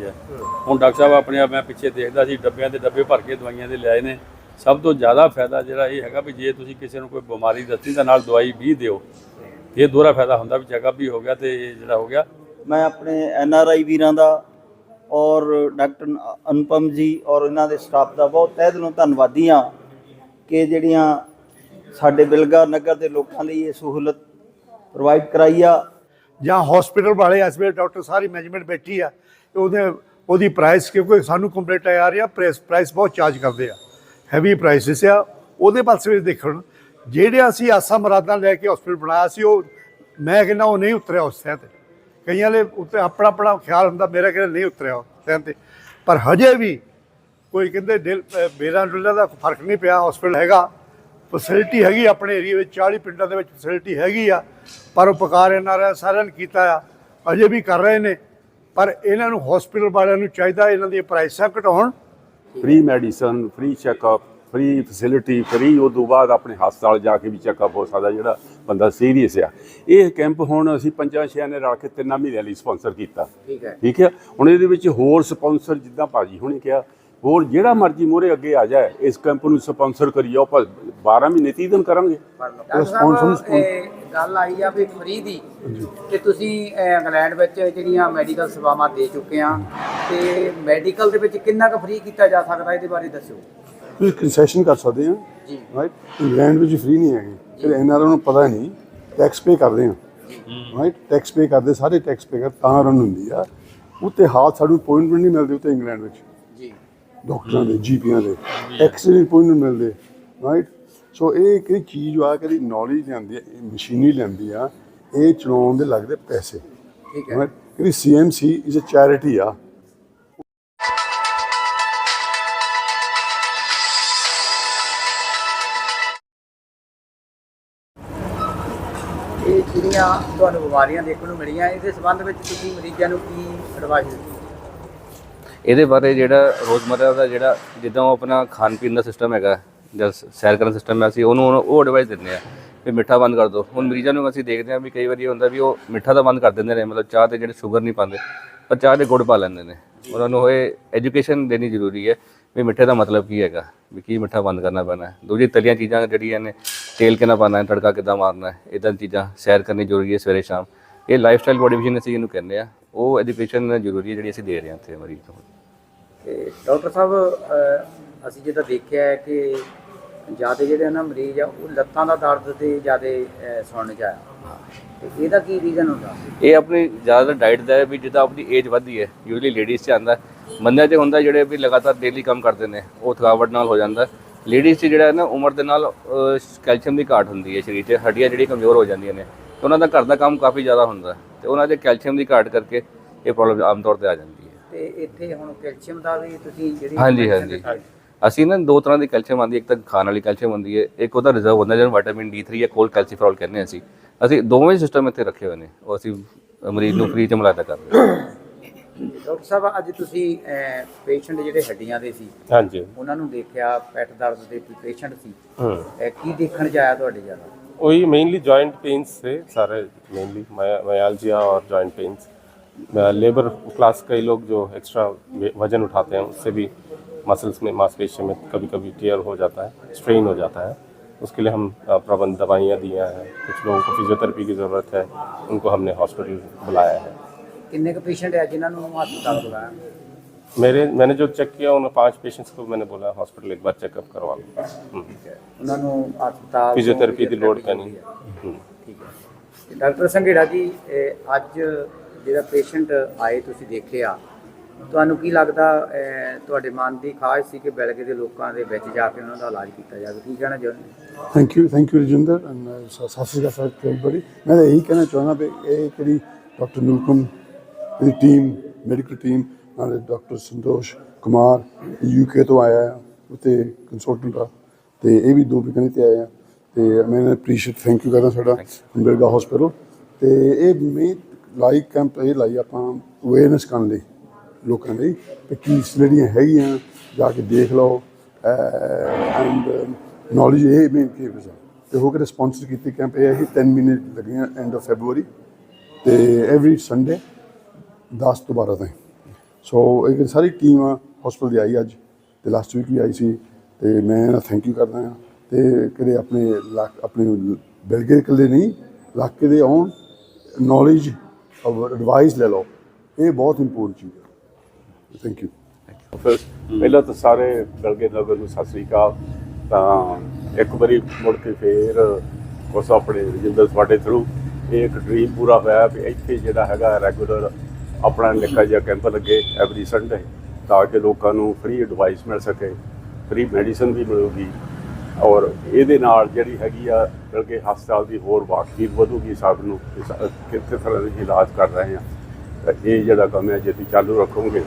ਹੈਗੀ ਹੈ। ਹੁਣ ਡਾਕਟਰ ਸਾਹਿਬ ਆਪਣੇ ਆਪ ਮੈਂ ਪਿੱਛੇ ਦੇਖਦਾ ਸੀ ਡੱਬਿਆਂ ਦੇ ਡੱਬੇ ਭਰ ਕੇ ਦਵਾਈਆਂ ਦੇ ਲਿਆਏ ਨੇ। ਸਭ ਤੋਂ ਜ਼ਿਆਦਾ ਫਾਇਦਾ ਜਿਹੜਾ ਇਹ ਹੈਗਾ ਵੀ ਜੇ ਤੁਸੀਂ ਕਿਸੇ ਨੂੰ ਕੋਈ ਬਿਮਾਰੀ ਦੱਸੀ ਤਾਂ ਨਾਲ ਦਵਾਈ ਵੀ ਦਿਓ। ਇਹ ਦੋਹਰਾ ਫਾਇਦਾ ਹੁੰਦਾ ਵੀ ਚੈੱਕਅਪ ਵੀ ਹੋ ਗਿਆ ਤੇ ਇਹ ਜਿਹੜਾ ਹੋ ਗਿਆ। ਮੈਂ ਆਪਣੇ ਐਨ ਆਰ ਆਈ ਵੀਰਾਂ ਦਾ ਔਰ ਡਾਕਟਰ ਅਨੁਪਮ ਜੀ ਔਰ ਇਹਨਾਂ ਦੇ ਸਟਾਫ ਦਾ ਬਹੁਤ ਤਹਿ ਦਿਲੋਂ ਧੰਨਵਾਦੀ ਹਾਂ ਕਿ ਜਿਹੜੀਆਂ ਸਾਡੇ ਬਿਲਗਾ ਨਗਰ ਦੇ ਲੋਕਾਂ ਲਈ ਇਹ ਸਹੂਲਤ ਪ੍ਰੋਵਾਈਡ ਕਰਾਈ ਆ। ਜਾਂ ਹਸਪੀਟਲ ਵਾਲੇ ਇਸ ਵੇਲੇ ਡਾਕਟਰ ਸਾਰੀ ਮੈਨੇਜਮੈਂਟ ਬੈਠੀ ਆ। ਉਹਦੇ ਉਹਦੀ ਪ੍ਰਾਈਸ ਕਿਉਂਕਿ ਸਾਨੂੰ ਕੰਪਲੀਟ ਆ ਰਹੀ ਆ ਪ੍ਰਾਈਸ ਪ੍ਰਾਈਸ ਬਹੁਤ ਚਾਰਜ ਕਰਦੇ ਆ। ਹੈਵੀ ਪ੍ਰਾਈਸਿਸ ਆ। ਉਹਦੇ ਪਾਸੇ ਵੀ ਦੇਖਣ। ਜਿਹੜੇ ਅਸੀਂ ਆਸਾ ਮਰਾਦਾਂ ਲੈ ਕੇ ਹਸਪੀਟਲ ਬਣਾਇਆ ਸੀ, ਉਹ ਮੈਂ ਕਹਿੰਦਾ ਉਹ ਨਹੀਂ ਉਤਰਿਆ ਉਸ ਸੈਂ ਤੇ। ਕਈਆਂ ਦੇ ਉੱਤੇ ਆਪਣਾ ਆਪਣਾ ਖਿਆਲ ਹੁੰਦਾ, ਮੇਰਾ ਕਹਿੰਦਾ ਨਹੀਂ ਉਤਰਿਆ ਉਸ ਸੈਂ ਤੇ। ਪਰ ਹਜੇ ਵੀ ਕੋਈ ਕਹਿੰਦੇ ਦਿਲ, ਅਹ, ਬੇਰਾਂ ਡੁੱਲਾਂ ਦਾ ਫ਼ਰਕ ਨਹੀਂ ਪਿਆ ਹਸਪੀਟਲ ਹੈਗਾ। ਫੈਸਿਲਿਟੀ ਹੈਗੀ ਆਪਣੇ ਏਰੀਆ ਵਿੱਚ 40 ਪਿੰਡਾਂ ਦੇ ਵਿੱਚ ਫੈਸਿਲਿਟੀ ਹੈਗੀ ਆ। ਪਰ ਉਪਕਾਰ ਇਹਨਾਂ ਨੇ ਸਾਰਿਆਂ ਨੇ ਕੀਤਾ ਆ। ਅਜੇ ਵੀ ਕਰ ਰਹੇ ਨੇ। ਪਰ ਇਹਨਾਂ ਨੂੰ ਹਸਪੀਟਲ ਵਾਲਿਆਂ ਨੂੰ ਚਾਹੀਦਾ ਇਹਨਾਂ ਦੀਆਂ ਪ੍ਰਾਈਸਾਂ ਘਟਾਉਣ। Free medicine free checkup free facility free ਉਹ ਤੋਂ ਬਾਅਦ ਆਪਣੇ ਹਸਪਤਾਲ ਜਾ ਕੇ ਵੀ ਚੈੱਕਅਪ ਹੋ ਸਕਦਾ ਜਿਹੜਾ ਬੰਦਾ ਸੀਰੀਅਸ ਆ। ਇਹ ਕੈਂਪ ਹੁਣ ਅਸੀਂ ਪੰਜਾਂ ਛਿਆਂ ਨੇ ਰਲ ਕੇ ਤਿੰਨਾਂ ਮਹੀਨਿਆਂ ਲਈ ਸਪਾਂਸਰ ਕੀਤਾ। ਠੀਕ ਹੈ। ਠੀਕ ਹੈ? ਹੁਣ ਇਹਦੇ ਵਿੱਚ ਹੋਰ ਸਪਾਂਸਰ ਜਿੱਦਾਂ ਭਾਜੀ ਹੁਣੇ ਕਿਹਾ ਹੋਰ ਜਿਹੜਾ ਮਰਜ਼ੀ ਮੋਰੇ ਅੱਗੇ ਆ ਜਾਏ ਇਸ ਕੈਂਪ ਨੂੰ ਸਪਾਂਸਰ ਕਰੀਏ ਆਪਾਂ 12 ਮਹੀਨੇ 30 ਦਿਨ ਕਰਾਂਗੇ। ਡਾਕਟਰ ਸਾਹਿਬ ਇਹ ਗੱਲ ਆਈ ਆ ਵੀ ਫ੍ਰੀ ਦੀ ਤੇ ਤੁਸੀਂ ਇੰਗਲੈਂਡ ਵਿੱਚ ਜਿਹੜੀਆਂ ਮੈਡੀਕਲ ਸੇਵਾਵਾਂ ਦੇ ਚੁੱਕੇ ਆ ਤੇ ਮੈਡੀਕਲ ਦੇ ਵਿੱਚ ਕਿੰਨਾ ਕੁ ਫ੍ਰੀ ਕੀਤਾ ਜਾ ਸਕਦਾ ਇਹਦੇ ਬਾਰੇ ਦੱਸਿਓ ਤੁਸੀਂ ਕੰਸੈਸ਼ਨ ਕਰ ਸਕਦੇ ਆ ਜੀ। ਰਾਈਟ ਇੰਗਲੈਂਡ ਵਿੱਚ ਫ੍ਰੀ ਨਹੀਂ ਹੈਗੇ। ਫਿਰ ਐਨਆਰਓ ਨੂੰ ਪਤਾ ਨਹੀਂ ਟੈਕਸ ਪੇ ਕਰਦੇ ਆ ਰਾਈਟ ਟੈਕਸ ਪੇ ਕਰਦੇ ਸਾਰੇ ਟੈਕਸ ਪੇ ਕਰ ਤਾਂ ਰਨ ਹੁੰਦੀ ਆ। ਉੱਤੇ ਹਾਲ ਸਾਨੂੰ ਅਪਾਇੰਟਮੈਂਟ ਨਹੀਂ ਮਿਲਦੀ ਉੱਤੇ ਇੰਗਲੈਂਡ ਵਿੱਚ। ਜੀ। ਡਾਕਟਰਾਂ ਦੇ ਜੀਪੀਆਂ ਦੇ। ਐਕਸੀਡੈਂਟ ਅਪਾਇੰਟਮੈਂਟ ਮਿਲਦੇ ਰਾਈਟ ਸੋ ਇਹ ਕਿਹੜੀ ਚੀਜ਼ ਆ ਕਿਹੜੀ ਨੌਲੇਜ ਲੈਂਦੀ ਆ ਇਹ ਮਸ਼ੀਨਰੀ ਲੈਂਦੀ ਆ ਇਹ ਚਲਾਉਣ ਦੇ ਲੱਗਦੇ ਪੈਸੇ। ਠੀਕ ਹੈ। ਕਿਹੜੀ ਸੀਐਮਸੀ ਇਜ਼ ਅ ਚੈਰਿਟੀ ਆ। ਇਹ ਜਿਹੜੀਆਂ ਤੁਹਾਨੂੰ ਬਿਮਾਰੀਆਂ ਦੇਖਣ ਨੂੰ ਮਿਲੀਆਂ ਇਹਦੇ ਸੰਬੰਧ ਵਿੱਚ ਤੁਸੀਂ ਮਰੀਜ਼ਾਂ ਨੂੰ ਕੀ ਐਡਵਾਈਸ ਦਿੱਤੀ? ਇਹਦੇ ਬਾਰੇ ਜਿਹੜਾ ਰੋਜ਼ਮਰਰਾ ਦਾ ਜਿਹੜਾ ਜਿੱਦਾਂ ਉਹ ਆਪਣਾ ਖਾਣ ਪੀਣ ਦਾ ਸਿਸਟਮ ਹੈਗਾ ਜਾਂ ਸੈਰ ਕਰਨ ਸਿਸਟਮ ਹੈ ਅਸੀਂ ਉਹਨੂੰ ਉਹਨੂੰ ਉਹ ਐਡਵਾਈਸ ਦਿੰਦੇ ਆ ਵੀ ਮਿੱਠਾ ਬੰਦ ਕਰ ਦਿਓ ਹੁਣ ਮਰੀਜ਼ਾਂ ਨੂੰ ਅਸੀਂ ਦੇਖਦੇ ਹਾਂ ਵੀ ਕਈ ਵਾਰੀ ਇਹ ਹੁੰਦਾ ਵੀ ਉਹ ਮਿੱਠਾ ਤਾਂ ਬੰਦ ਕਰ ਦਿੰਦੇ ਨੇ ਮਤਲਬ ਚਾਹ ਤੇ ਜਿਹੜੇ ਸ਼ੂਗਰ ਨਹੀਂ ਪਾਉਂਦੇ ਪਰ ਚਾਹ ਦੇ ਗੁੜ ਪਾ ਲੈਂਦੇ ਨੇ। ਉਹਨਾਂ ਨੂੰ ਇਹ ਐਜੂਕੇਸ਼ਨ ਦੇਣੀ ਜ਼ਰੂਰੀ ਹੈ ਵੀ ਮਿੱਠੇ ਦਾ ਮਤਲਬ ਕੀ ਹੈਗਾ ਵੀ ਕੀ ਮਿੱਠਾ ਬੰਦ ਕਰਨਾ ਪੈਣਾ ਹੈ। ਦੂਜੀ ਤਲੀਆਂ ਚੀਜ਼ਾਂ ਜਿਹੜੀਆਂ ਨੇ ਤੇਲ ਕਿੰਨਾ ਪਾਣਾ ਹੈ ਤੜਕਾ ਕਿੱਦਾਂ ਮਾਰਨਾ ਹੈ ਇਦਾਂ ਚੀਜ਼ਾਂ ਸੈਰ ਕਰਨੀ ਜ਼ਰੂਰੀ ਹੈ ਸਵੇਰੇ ਸ਼ਾਮ। ਇਹ ਲਾਈਫ ਸਟਾਈਲ ਬੋਡੀ ਅਸੀਂ ਇਹਨੂੰ ਕਹਿੰਦੇ ਆ ਉਹ ਐਜੂਕੇਸ਼ਨ ਜ਼ਰੂਰੀ ਹੈ ਜਿਹੜੀ ਅਸੀਂ ਦੇ ਰਹੇ ਹਾਂ ਇੱਥੇ ਮਰੀਜ਼ ਨੂੰ। ਤੇ ਡਾਕਟਰ ਸਾਹਿਬ ਅਹ, ਅਸੀਂ ਜਿੱਦਾਂ ਦੇਖਿਆ ਹੈ ਕਿ ਜ਼ਿਆਦਾ ਜਿਹੜੇ ਨਾ ਮਰੀਜ਼ ਆ ਉਹ ਲੱਤਾਂ ਦਾ ਦਰਦ ਤੇ ਜ਼ਿਆਦਾ ਸੁਣਨ ਚ ਆਇਆ। ਤੇ ਇਹਦਾ ਕੀ ਰੀਜ਼ਨ ਹੁੰਦਾ? ਇਹ ਆਪਣੀ ਜ਼ਿਆਦਾ ਡਾਈਟ ਦਾ ਹੈ ਵੀ ਜਿੱਦਾਂ ਆਪਣੀ ਏਜ ਵੱਧਦੀ ਹੈ ਯੂਜੂਲੀ ਲੇਡੀਜ਼ 'ਚ ਆਉਂਦਾ ਬੰਦਿਆਂ 'ਚ ਹੁੰਦਾ ਜਿਹੜੇ ਵੀ ਲਗਾਤਾਰ ਡੇਲੀ ਕੰਮ ਕਰਦੇ ਨੇ ਉਹ ਥਕਾਵਟ ਨਾਲ ਹੋ ਜਾਂਦਾ ਲੇਡੀਜ਼ 'ਚ ਜਿਹੜਾ ਹੈ ਨਾ ਉਮਰ ਦੇ ਨਾਲ ਕੈਲਸ਼ੀਅਮ ਦੀ ਘਾਟ ਹੁੰਦੀ ਹੈ ਸਰੀਰ 'ਚ ਹੱਡੀਆਂ ਜਿਹੜੀਆਂ ਕਮਜ਼ੋਰ ਹੋ ਜਾਂਦੀਆਂ ਨੇ ਤੇ ਉਹਨਾਂ ਦਾ ਘਰ ਦਾ ਕੰਮ ਕਾਫੀ ਜ਼ਿਆਦਾ ਹੁੰਦਾ ਤੇ ਉਹਨਾਂ ਦੇ ਕੈਲਸ਼ੀਅਮ ਦੀ ਘਾਟ ਕਰਕੇ ਇਹ ਪ੍ਰੋਬਲਮ ਆਮ ਤੌਰ ਤੇ ਆ ਜਾਂਦੀ ਹੈ। ਤੇ ਇੱਥੇ ਹੁਣ ਕੈਲਸ਼ੀਅਮ ਦਾ ਵੀ ਤੁਸੀਂ ਜਿਹੜੀ ਹਾਂਜੀ ਹਾਂਜੀ। ਅਸੀਂ ਨਾ ਦੋ ਤਰ੍ਹਾਂ ਦੀ ਕੈਲਸ਼ੀਅਮ ਆਉਂਦੀ ਹੈ, ਇੱਕ ਤਾਂ ਖਾਣ ਵਾਲੀ ਕੈਲਸ਼ੀਅਮ ਹੁੰਦੀ ਹੈ ਇੱਕ ਉਹਦਾ ਰਿਜ਼ਰਵ ਹੁੰਦਾ ਜਿਹਨੂੰ ਵਿਟਾਮਿਨ D3 ਜਾਂ ਕੋਲ ਕੈਲਸੀਫਰੋਲ ਕਹਿੰਦੇ ਹਾਂ ਅਸੀਂ ਅਸੀਂ ਦੋਵੇਂ ਸਿਸਟਮ ਇੱਥੇ ਰੱਖੇ ਹੋਏ ਨੇ ਉਹ ਅਸੀਂ ਮਰੀਜ਼ ਨੂੰ ਫ੍ਰੀ ਚ ਮੁਲਾਜ਼ਾ ਕਰਦੇ ਹਾਂ ਡਾਕਟਰ ਸਾਹਿਬ ਅੱਜ ਤੁਸੀਂ ਪੇਸ਼ੈਂਟ ਜਿਹੜੇ ਹੱਡੀਆਂ ਦੇ ਸੀ ਹਾਂਜੀ ਉਹਨਾਂ ਨੂੰ ਦੇਖਿਆ ਪੈਟ ਦਰਦ ਦੇ ਪੇਸ਼ੈਂਟ ਸੀ ਹੂੰ ਅਹ, ਕੀ ਦੇਖਣ ਚ ਆਇਆ ਤੁਹਾਡੇ ਜਿਆਦਾ वही मेनली जॉइंट पेन्स थे सारे मेनली मयालजिया और जॉइंट पेन्स लेबर क्लास कई लोग जो एक्स्ट्रा वजन उठाते हैं उससे भी मसल्स में मांसपेशियों में कभी कभी टीयर हो जाता है स्ट्रेन हो जाता है उसके लिए हम अ, प्रबंध दवाइयाँ दिया हैं कुछ लोगों को फिजियोथेरेपी की ज़रूरत है उनको हमने हॉस्पिटल बुलाया है ਕਿੰਨੇ ਕੁ ਪੇਸ਼ੈਂਟ ਹੈ ਜਿਨ੍ਹਾਂ ਨੂੰ ਹਸਪਤਾਲ ਬੁਲਾਇਆ मेरे मैंने जो चेक किया उन पांच पेशेंट्स को मैंने बोला हॉस्पिटल एक बार चेकअप करवा लो हम्म। ਉਹਨਾਂ ਨੂੰ ਹਸਪਤਾਲ ਤੋਂ फिजियोथेरेपी की लोड पैनी हम्म। ਠੀਕ ਹੈ ਤੇ ਡਾਕਟਰ ਸੰਘੇੜਾ ਜੀ ਇਹ ਅੱਜ ਜਿਹੜਾ ਪੇਸ਼ੈਂਟ ਆਏ ਤੁਸੀਂ ਦੇਖਿਆ ਤੁਹਾਨੂੰ ਕੀ ਲੱਗਦਾ ਅਹ, ਤੁਹਾਡੇ ਮਨ ਦੀ ਖਾਹਿਸ਼ ਸੀ ਕਿ ਬੈਲਗੇ ਦੇ ਲੋਕਾਂ ਦੇ ਵਿੱਚ ਜਾ ਕੇ ਉਹਨਾਂ ਦਾ ਇਲਾਜ ਕੀਤਾ ਜਾਵੇ? ਕੀ ਕਹਿਣਾ ਚਾਹੁੰਦੇ thank you thank you Rajinder and Sat Shri Akal sir everybody ਮੈਂ ਤਾਂ ਇਹੀ ਕਹਿਣਾ ਚਾਹੁੰਦਾ ਵੀ ਇਹ ਜਿਹੜੀ ਡਾਕਟਰ ਨਿਰੁਪਮ ਦੀ ਟੀਮ ਮੈਡੀਕਲ ਟੀਮ ਨਾਲ ਡਾਕਟਰ ਸੰਤੋਸ਼ ਕੁਮਾਰ ਯੂਕੇ ਤੋਂ ਆਇਆ ਹੈ ਉਤੇ ਕੰਸਲਟੈਂਟ ਆ ਤੇ ਇਹ ਵੀ ਦੋ ਵੀਕਾਂ ਤੇ ਆਏ ਆ ਤੇ ਮੈਂ ਐਪਰੀਸ਼ੀਏਟ ਥੈਂਕ ਯੂ ਕਰਦਾ ਸਾਡਾ ਅੰਬਰਗਾ ਹਸਪੀਟਲ ਤੇ ਇਹ ਮੇ ਲਾਈਕ ਕੈਂਪ ਇਹ ਲਾਈ ਆਪਾਂ ਅਵੇਅਰਨੈਸ ਕਰਨ ਲਈ। ਲੋਕਾਂ ਲਈ ਕਿ ਜਿਹੜੀਆਂ ਹੈਗੀਆਂ, ਜਾ ਕੇ ਦੇਖ ਲਓ ਐਂਡ ਨੌਲੇਜ uh, ਇਹ ਮੇਨ ਕੀ ਹੈ ਤੇ ਹੋ ਕੇ ਸਪਾਂਸਰ ਕੀਤੀ ਕੈਂਪ ਇਹ ਹੈ 10 ਮਹੀਨੇ ਲੱਗੀਆਂ ਐਂਡ ਆਫ ਫੈਬਰੂਅਰੀ ਤੇ ਐਵਰੀ ਸੰਡੇ 10 ਤੋਂ 12 ਤਾਈਂ। ਸੋ ਇਹ ਸਾਰੀ ਟੀਮ ਹਸਪੀਟਲ ਦੀ ਆਈ ਅੱਜ ਤੇ ਲਾਸਟ ਵੀਕ ਵੀ ਆਈ ਸੀ ਤੇ ਮੈਂ ਇਹਨਾਂ ਥੈਂਕ ਯੂ ਕਰਦਾ ਹਾਂ ਤੇ ਕਿਤੇ ਆਪਣੇ ਇਲਾਕ- ਆਪਣੇ ਬਿਲਗੇ ਇਕੱਲੇ ਨਹੀਂ ਇਲਾਕੇ ਦੇ ਆਉਣ ਨੌਲੇਜ ਔਰ ਐਡਵਾਈਸ ਲੈ ਲਓ, ਇਹ ਬਹੁਤ ਇੰਪੋਰਟੈਂਟ ਚੀਜ਼ ਹੈ ਥੈਂਕ ਯੂ ਫਿਰ ਪਹਿਲਾਂ ਤਾਂ ਸਾਰੇ ਬਲਗੇ ਨਗਰ ਨੂੰ ਸਤਿ ਸ੍ਰੀ ਅਕਾਲ। ਤਾਂ ਇੱਕ ਵਾਰੀ ਮੁੜ ਕੇ ਫੇਰ ਉਸ ਆਪਣੇ ਰਜਿੰਦਰ ਤੁਹਾਡੇ ਥਰੂ ਇਹ ਇੱਕ ਡ੍ਰੀਮ ਪੂਰਾ ਹੋਇਆ ਵੀ ਇੱਥੇ ਜਿਹੜਾ ਹੈਗਾ ਰੈਗੂਲਰ ਆਪਣਾ ਨਿੱਕਾ ਜਿਹਾ ਕੈਂਪ ਲੱਗੇ ਐਵਰੀ ਸੰਡੇ ਤਾਂ ਕਿ ਲੋਕਾਂ ਨੂੰ ਫ੍ਰੀ ਐਡਵਾਈਸ ਮਿਲ ਸਕੇ ਫ੍ਰੀ ਮੈਡੀਸਨ ਵੀ ਮਿਲੂਗੀ। ਔਰ ਇਹਦੇ ਨਾਲ ਜਿਹੜੀ ਹੈਗੀ ਆ ਬਲਕਿ ਹਸਪਤਾਲ ਦੀ ਹੋਰ ਵਾਕਫੀ ਵਧੂਗੀ ਸਭ ਨੂੰ ਕਿਸ ਤਰ੍ਹਾਂ ਦੇ ਇਲਾਜ ਕਰ ਰਹੇ ਆ। ਤਾਂ ਇਹ ਜਿਹੜਾ ਕੰਮ ਹੈ ਜੇ ਤੁਸੀਂ ਚਾਲੂ ਰੱਖੋਗੇ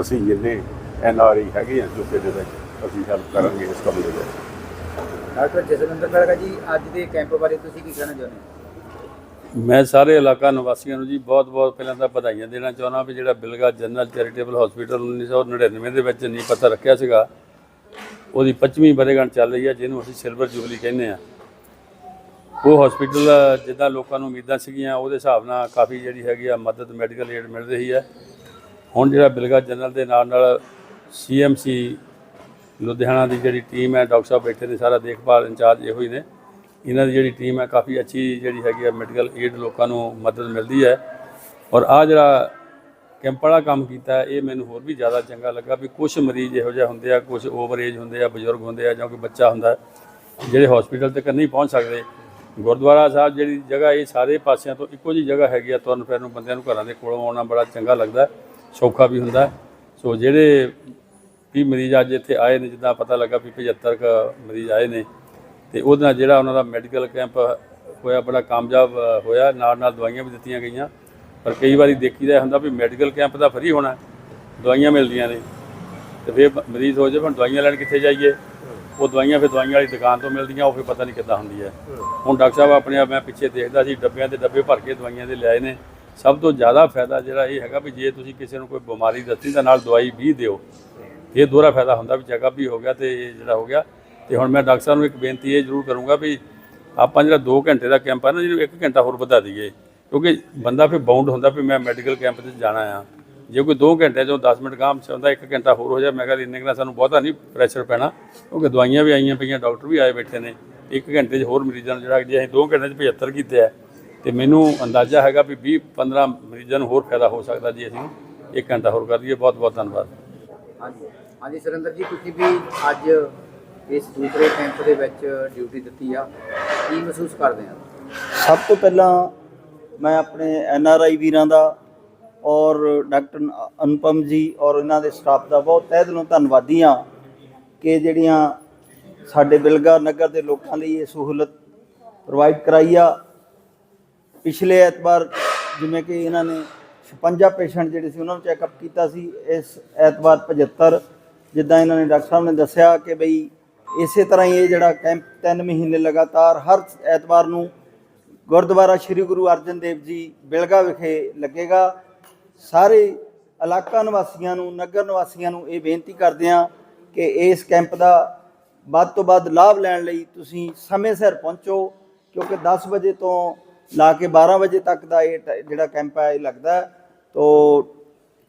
ਅਸੀਂ ਜਿੰਨੇ ਐਨ ਆਰ ਆਈ ਹੈਗੇ ਆ ਯੂਕੇ ਦੇ ਵਿੱਚ ਅਸੀਂ ਹੈਲਪ ਕਰਾਂਗੇ ਇਸ ਕੰਮ ਦੇ ਵਿੱਚ। ਡਾਕਟਰ ਜਸਵਿੰਦਰ ਖੜਗਾ ਜੀ ਅੱਜ ਦੇ ਕੈਂਪ ਬਾਰੇ ਤੁਸੀਂ ਕੀ ਕਹਿਣਾ ਚਾਹੁੰਦੇ ਹੋ? ਮੈਂ ਸਾਰੇ ਇਲਾਕਾ ਨਿਵਾਸੀਆਂ ਨੂੰ ਜੀ ਬਹੁਤ-ਬਹੁਤ ਪਹਿਲਾਂ ਤਾਂ ਵਧਾਈਆਂ ਦੇਣਾ ਚਾਹੁੰਦਾ ਵੀ ਜਿਹੜਾ ਬਿਲਗਾ ਜਨਰਲ ਚੈਰੀਟੇਬਲ ਹਸਪੀਟਲ 1999 ਦੇ ਵਿੱਚ ਨੀਂਹ ਪੱਥਰ ਰੱਖਿਆ ਸੀਗਾ ਉਹਦੀ 25ਵੀਂ ਵਰ੍ਹੇਗੰਢ ਚੱਲ ਰਹੀ ਹੈ ਜਿਹਨੂੰ ਅਸੀਂ ਸਿਲਵਰ ਜੁਬਲੀ ਕਹਿੰਦੇ ਆ ਉਹ ਹਸਪੀਟਲ ਜਿੱਦਾਂ ਲੋਕਾਂ ਨੂੰ ਉਮੀਦਾਂ ਸੀਗੀਆਂ, ਉਹਦੇ ਹਿਸਾਬ ਨਾਲ ਕਾਫੀ ਜਿਹੜੀ ਹੈਗੀ ਆ ਮਦਦ ਮੈਡੀਕਲ ਏਡ ਮਿਲ ਰਹੀ ਹੈ। ਹੁਣ ਜਿਹੜਾ ਬਿਲਗਾ ਜਨਰਲ ਦੇ ਨਾਲ ਨਾਲ ਸੀਐਮਸੀ ਲੁਧਿਆਣਾ ਦੀ ਜਿਹੜੀ ਟੀਮ ਹੈ, ਡਾਕਟਰ ਸਾਹਿਬ ਬੈਠੇ ਨੇ, ਸਾਰਾ ਦੇਖਭਾਲ ਇੰਚਾਰਜ ਇਹੋ ਹੀ ਨੇ। ਇਹਨਾਂ ਦੀ ਜਿਹੜੀ ਟੀਮ ਹੈ, ਕਾਫੀ ਅੱਛੀ ਜਿਹੜੀ ਹੈਗੀ ਆ ਮੈਡੀਕਲ ਏਡ ਲੋਕਾਂ ਨੂੰ ਮਦਦ ਮਿਲਦੀ ਹੈ। ਔਰ ਆ ਜਿਹੜਾ ਕੈਂਪ ਵਾਲਾ ਕੰਮ ਕੀਤਾ, ਇਹ ਮੈਨੂੰ ਹੋਰ ਵੀ ਜ਼ਿਆਦਾ ਚੰਗਾ ਲੱਗਾ ਵੀ ਕੁਝ ਮਰੀਜ਼ ਇਹੋ ਜਿਹੇ ਹੁੰਦੇ ਆ ਕੁਝ ਓਵਰ ਏਜ ਹੁੰਦੇ ਆ, ਬਜ਼ੁਰਗ ਹੁੰਦੇ ਆ ਜਾਂ ਕੋਈ ਬੱਚਾ ਹੁੰਦਾ, ਜਿਹੜੇ ਹਸਪੀਟਲ ਤੱਕ ਨਹੀਂ ਪਹੁੰਚ ਸਕਦੇ ਗੁਰਦੁਆਰਾ ਸਾਹਿਬ ਜਿਹੜੀ ਜਗ੍ਹਾ ਇਹ ਸਾਰੇ ਪਾਸਿਆਂ ਤੋਂ ਇੱਕੋ ਜੀ ਜਗ੍ਹਾ ਹੈਗੀ ਆ, ਤੁਰਨ ਫਿਰ ਨੂੰ ਬੰਦਿਆਂ ਨੂੰ ਘਰਾਂ ਦੇ ਕੋਲੋਂ ਆਉਣਾ ਬੜਾ ਚੰਗਾ ਲੱਗਦਾ, ਸੌਖਾ ਵੀ ਹੁੰਦਾ। ਸੋ ਜਿਹੜੇ ਵੀ ਮਰੀਜ਼ ਅੱਜ ਇੱਥੇ ਆਏ ਨੇ, ਜਿੱਦਾਂ ਪਤਾ ਲੱਗਾ ਵੀ 75 ਕ ਮਰੀਜ਼ ਆਏ ਨੇ, ਤੇ ਉਹਦੇ ਨਾਲ ਜਿਹੜਾ ਉਹਨਾਂ ਦਾ ਮੈਡੀਕਲ ਕੈਂਪ ਹੋਇਆ, ਬੜਾ ਕਾਮਯਾਬ ਹੋਇਆ, ਨਾਲ ਨਾਲ ਦਵਾਈਆਂ ਵੀ ਦਿੱਤੀਆਂ ਗਈਆਂ। ਪਰ ਕਈ ਵਾਰੀ ਦੇਖੀਦਾ ਹੁੰਦਾ ਵੀ ਮੈਡੀਕਲ ਕੈਂਪ ਤਾਂ ਫਰੀ ਹੋਣਾ, ਦਵਾਈਆਂ ਮਿਲਦੀਆਂ ਨੇ, ਤੇ ਫਿਰ ਮਰੀਜ਼ ਹੋ ਜਾਵੇ ਹੁਣ ਦਵਾਈਆਂ ਲੈਣ ਕਿੱਥੇ ਜਾਈਏ? ਉਹ ਦਵਾਈਆਂ ਫਿਰ ਦਵਾਈਆਂ ਵਾਲੀ ਦੁਕਾਨ ਤੋਂ ਮਿਲਦੀਆਂ, ਉਹ ਫਿਰ ਪਤਾ ਨਹੀਂ ਕਿੱਦਾਂ ਹੁੰਦੀ ਹੈ। ਹੁਣ ਡਾਕਟਰ ਸਾਹਿਬ ਆਪਣੇ ਆਪ, ਮੈਂ ਪਿੱਛੇ ਦੇਖਦਾ ਸੀ, ਡੱਬਿਆਂ ਦੇ ਡੱਬੇ ਭਰ ਕੇ ਦਵਾਈਆਂ ਦੇ ਲਿਆਏ ਨੇ। ਸਭ ਤੋਂ ਜ਼ਿਆਦਾ ਫਾਇਦਾ ਜਿਹੜਾ ਇਹ ਹੈਗਾ ਵੀ ਜੇ ਤੁਸੀਂ ਕਿਸੇ ਨੂੰ ਕੋਈ ਬਿਮਾਰੀ ਦੱਸੀ ਤਾਂ ਨਾਲ ਦਵਾਈ ਵੀ ਦਿਓ। ਇਹ ਦੋਹਰਾ ਫਾਇਦਾ ਹੁੰਦਾ ਵੀ ਚੈੱਕਅਪ ਵੀ ਹੋ ਗਿਆ ਤੇ ਇਹ ਜਿਹੜਾ ਹੋ ਗਿਆ। ਤੇ ਹੁਣ ਮੈਂ ਡਾਕਟਰ ਸਾਹਿਬ ਨੂੰ ਇੱਕ ਬੇਨਤੀ ਇਹ ਜ਼ਰੂਰ ਕਰੂੰਗਾ ਵੀ ਆਪਾਂ ਜਿਹੜਾ 2 ਘੰਟੇ ਦਾ ਕੈਂਪ ਹੈ ਨਾ, ਜਿਹਨੂੰ 1 ਘੰਟਾ ਹੋਰ ਵਧਾ ਦਈਏ। ਕਿਉਂਕਿ ਬੰਦਾ ਫਿਰ ਬਾਉਂਡ ਹੁੰਦਾ ਵੀ ਮੈਂ ਮੈਡੀਕਲ ਕੈਂਪ 'ਚ ਜਾਣਾ ਆ। ਜੇ ਕੋਈ 2 ਘੰਟੇ ਚੋਂ 10 ਮਿੰਟ ਕੰਮ ਚਾਹੁੰਦਾ 1 ਘੰਟਾ ਹੋਰ ਹੋ ਜਾਏ ਮੈਂ ਕਹਿੰਦਾ ਇੰਨੇ ਕੁ ਨਾਲ ਸਾਨੂੰ ਬਹੁਤਾ ਨਹੀਂ ਪ੍ਰੈਸ਼ਰ ਪੈਣਾ। ਕਿਉਂਕਿ ਦਵਾਈਆਂ ਵੀ ਆਈਆਂ ਪਈਆਂ ਡਾਕਟਰ ਵੀ ਆਏ ਬੈਠੇ ਨੇ। 1 ਘੰਟੇ 'ਚ ਹੋਰ ਮਰੀਜ਼ਾਂ ਨੂੰ ਜਿਹੜਾ ਜੇ ਅਸੀਂ 2 ਘੰਟੇ 'ਚ 75 ਕੀਤੇ ਆ। ਤੇ ਮੈਨੂੰ ਅੰਦਾਜ਼ਾ ਹੈਗਾ ਵੀ 20 15 ਮਰੀਜ਼ਾਂ ਨੂੰ ਹੋਰ ਫਾਇਦਾ ਹੋ ਸਕਦਾ ਜੀ ਅਸੀਂ। 1 ਘੰਟਾ ਹੋਰ ਕਰ ਦਈਏ। ਬਹੁਤ ਬਹੁਤ ਧੰਨਵਾਦ। ਹਾਂਜੀ। ਹਾਂਜੀ ਸੁਰਿੰਦਰ ਜੀ ਤੁਸੀਂ ਵੀ ਅੱਜ ਇਸ ਦੂਸਰੇ ਕੈਂਪ ਦੇ ਵਿੱਚ ਡਿਊਟੀ ਦਿੱਤੀ ਆ। ਕੀ ਮਹਿਸੂਸ ਕਰਦੇ ਆ? ਸਭ ਤੋਂ ਪਹਿਲਾਂ ਮੈਂ ਆਪਣੇ ਐਨ ਆਰ ਆਈ ਵੀਰਾਂ ਦਾ ਔਰ ਡਾਕਟਰ ਅਨੁਪਮ ਜੀ ਔਰ ਇਹਨਾਂ ਦੇ ਸਟਾਫ ਦਾ ਬਹੁਤ ਤਹਿ ਦਿਲੋਂ ਧੰਨਵਾਦੀ ਹਾਂ ਕਿ ਜਿਹੜੀਆਂ ਸਾਡੇ ਬਿਲਗਾ ਨਗਰ ਦੇ ਲੋਕਾਂ ਲਈ ਇਹ ਸਹੂਲਤ ਪ੍ਰੋਵਾਈਡ ਕਰਾਈ ਆ। ਪਿਛਲੇ ਐਤਵਾਰ ਜਿਵੇਂ ਕਿ ਇਹਨਾਂ ਨੇ 56 ਪੇਸ਼ੈਂਟ ਜਿਹੜੇ ਸੀ ਉਹਨਾਂ ਨੂੰ ਚੈੱਕਅਪ ਕੀਤਾ ਸੀ। ਇਸ ਐਤਵਾਰ 75 ਜਿੱਦਾਂ ਇਹਨਾਂ ਨੇ ਡਾਕਟਰ ਸਾਹਿਬ ਨੇ ਦੱਸਿਆ ਕਿ ਬਈ ਇਸੇ ਤਰ੍ਹਾਂ ਹੀ ਇਹ ਜਿਹੜਾ ਕੈਂਪ 3 ਮਹੀਨੇ ਲਗਾਤਾਰ ਹਰ ਐਤਵਾਰ ਨੂੰ ਗੁਰਦੁਆਰਾ ਸ੍ਰੀ ਗੁਰੂ ਅਰਜਨ ਦੇਵ ਜੀ ਬਿਲਗਾ ਵਿਖੇ ਲੱਗੇਗਾ। ਸਾਰੇ ਇਲਾਕਾ ਨਿਵਾਸੀਆਂ ਨੂੰ, ਨਗਰ ਨਿਵਾਸੀਆਂ ਨੂੰ ਇਹ ਬੇਨਤੀ ਕਰਦੇ ਹਾਂ ਕਿ ਇਸ ਕੈਂਪ ਦਾ ਵੱਧ ਤੋਂ ਵੱਧ ਲਾਭ ਲੈਣ ਲਈ ਤੁਸੀਂ ਸਮੇਂ ਸਿਰ ਪਹੁੰਚੋ, ਕਿਉਂਕਿ 10 ਵਜੇ ਤੋਂ ਲਾ ਕੇ 12 ਵਜੇ ਤੱਕ ਦਾ ਇਹ ਟ- ਜਿਹੜਾ ਕੈਂਪ ਹੈ, ਇਹ ਲੱਗਦਾ ਹੈ। ਤੋ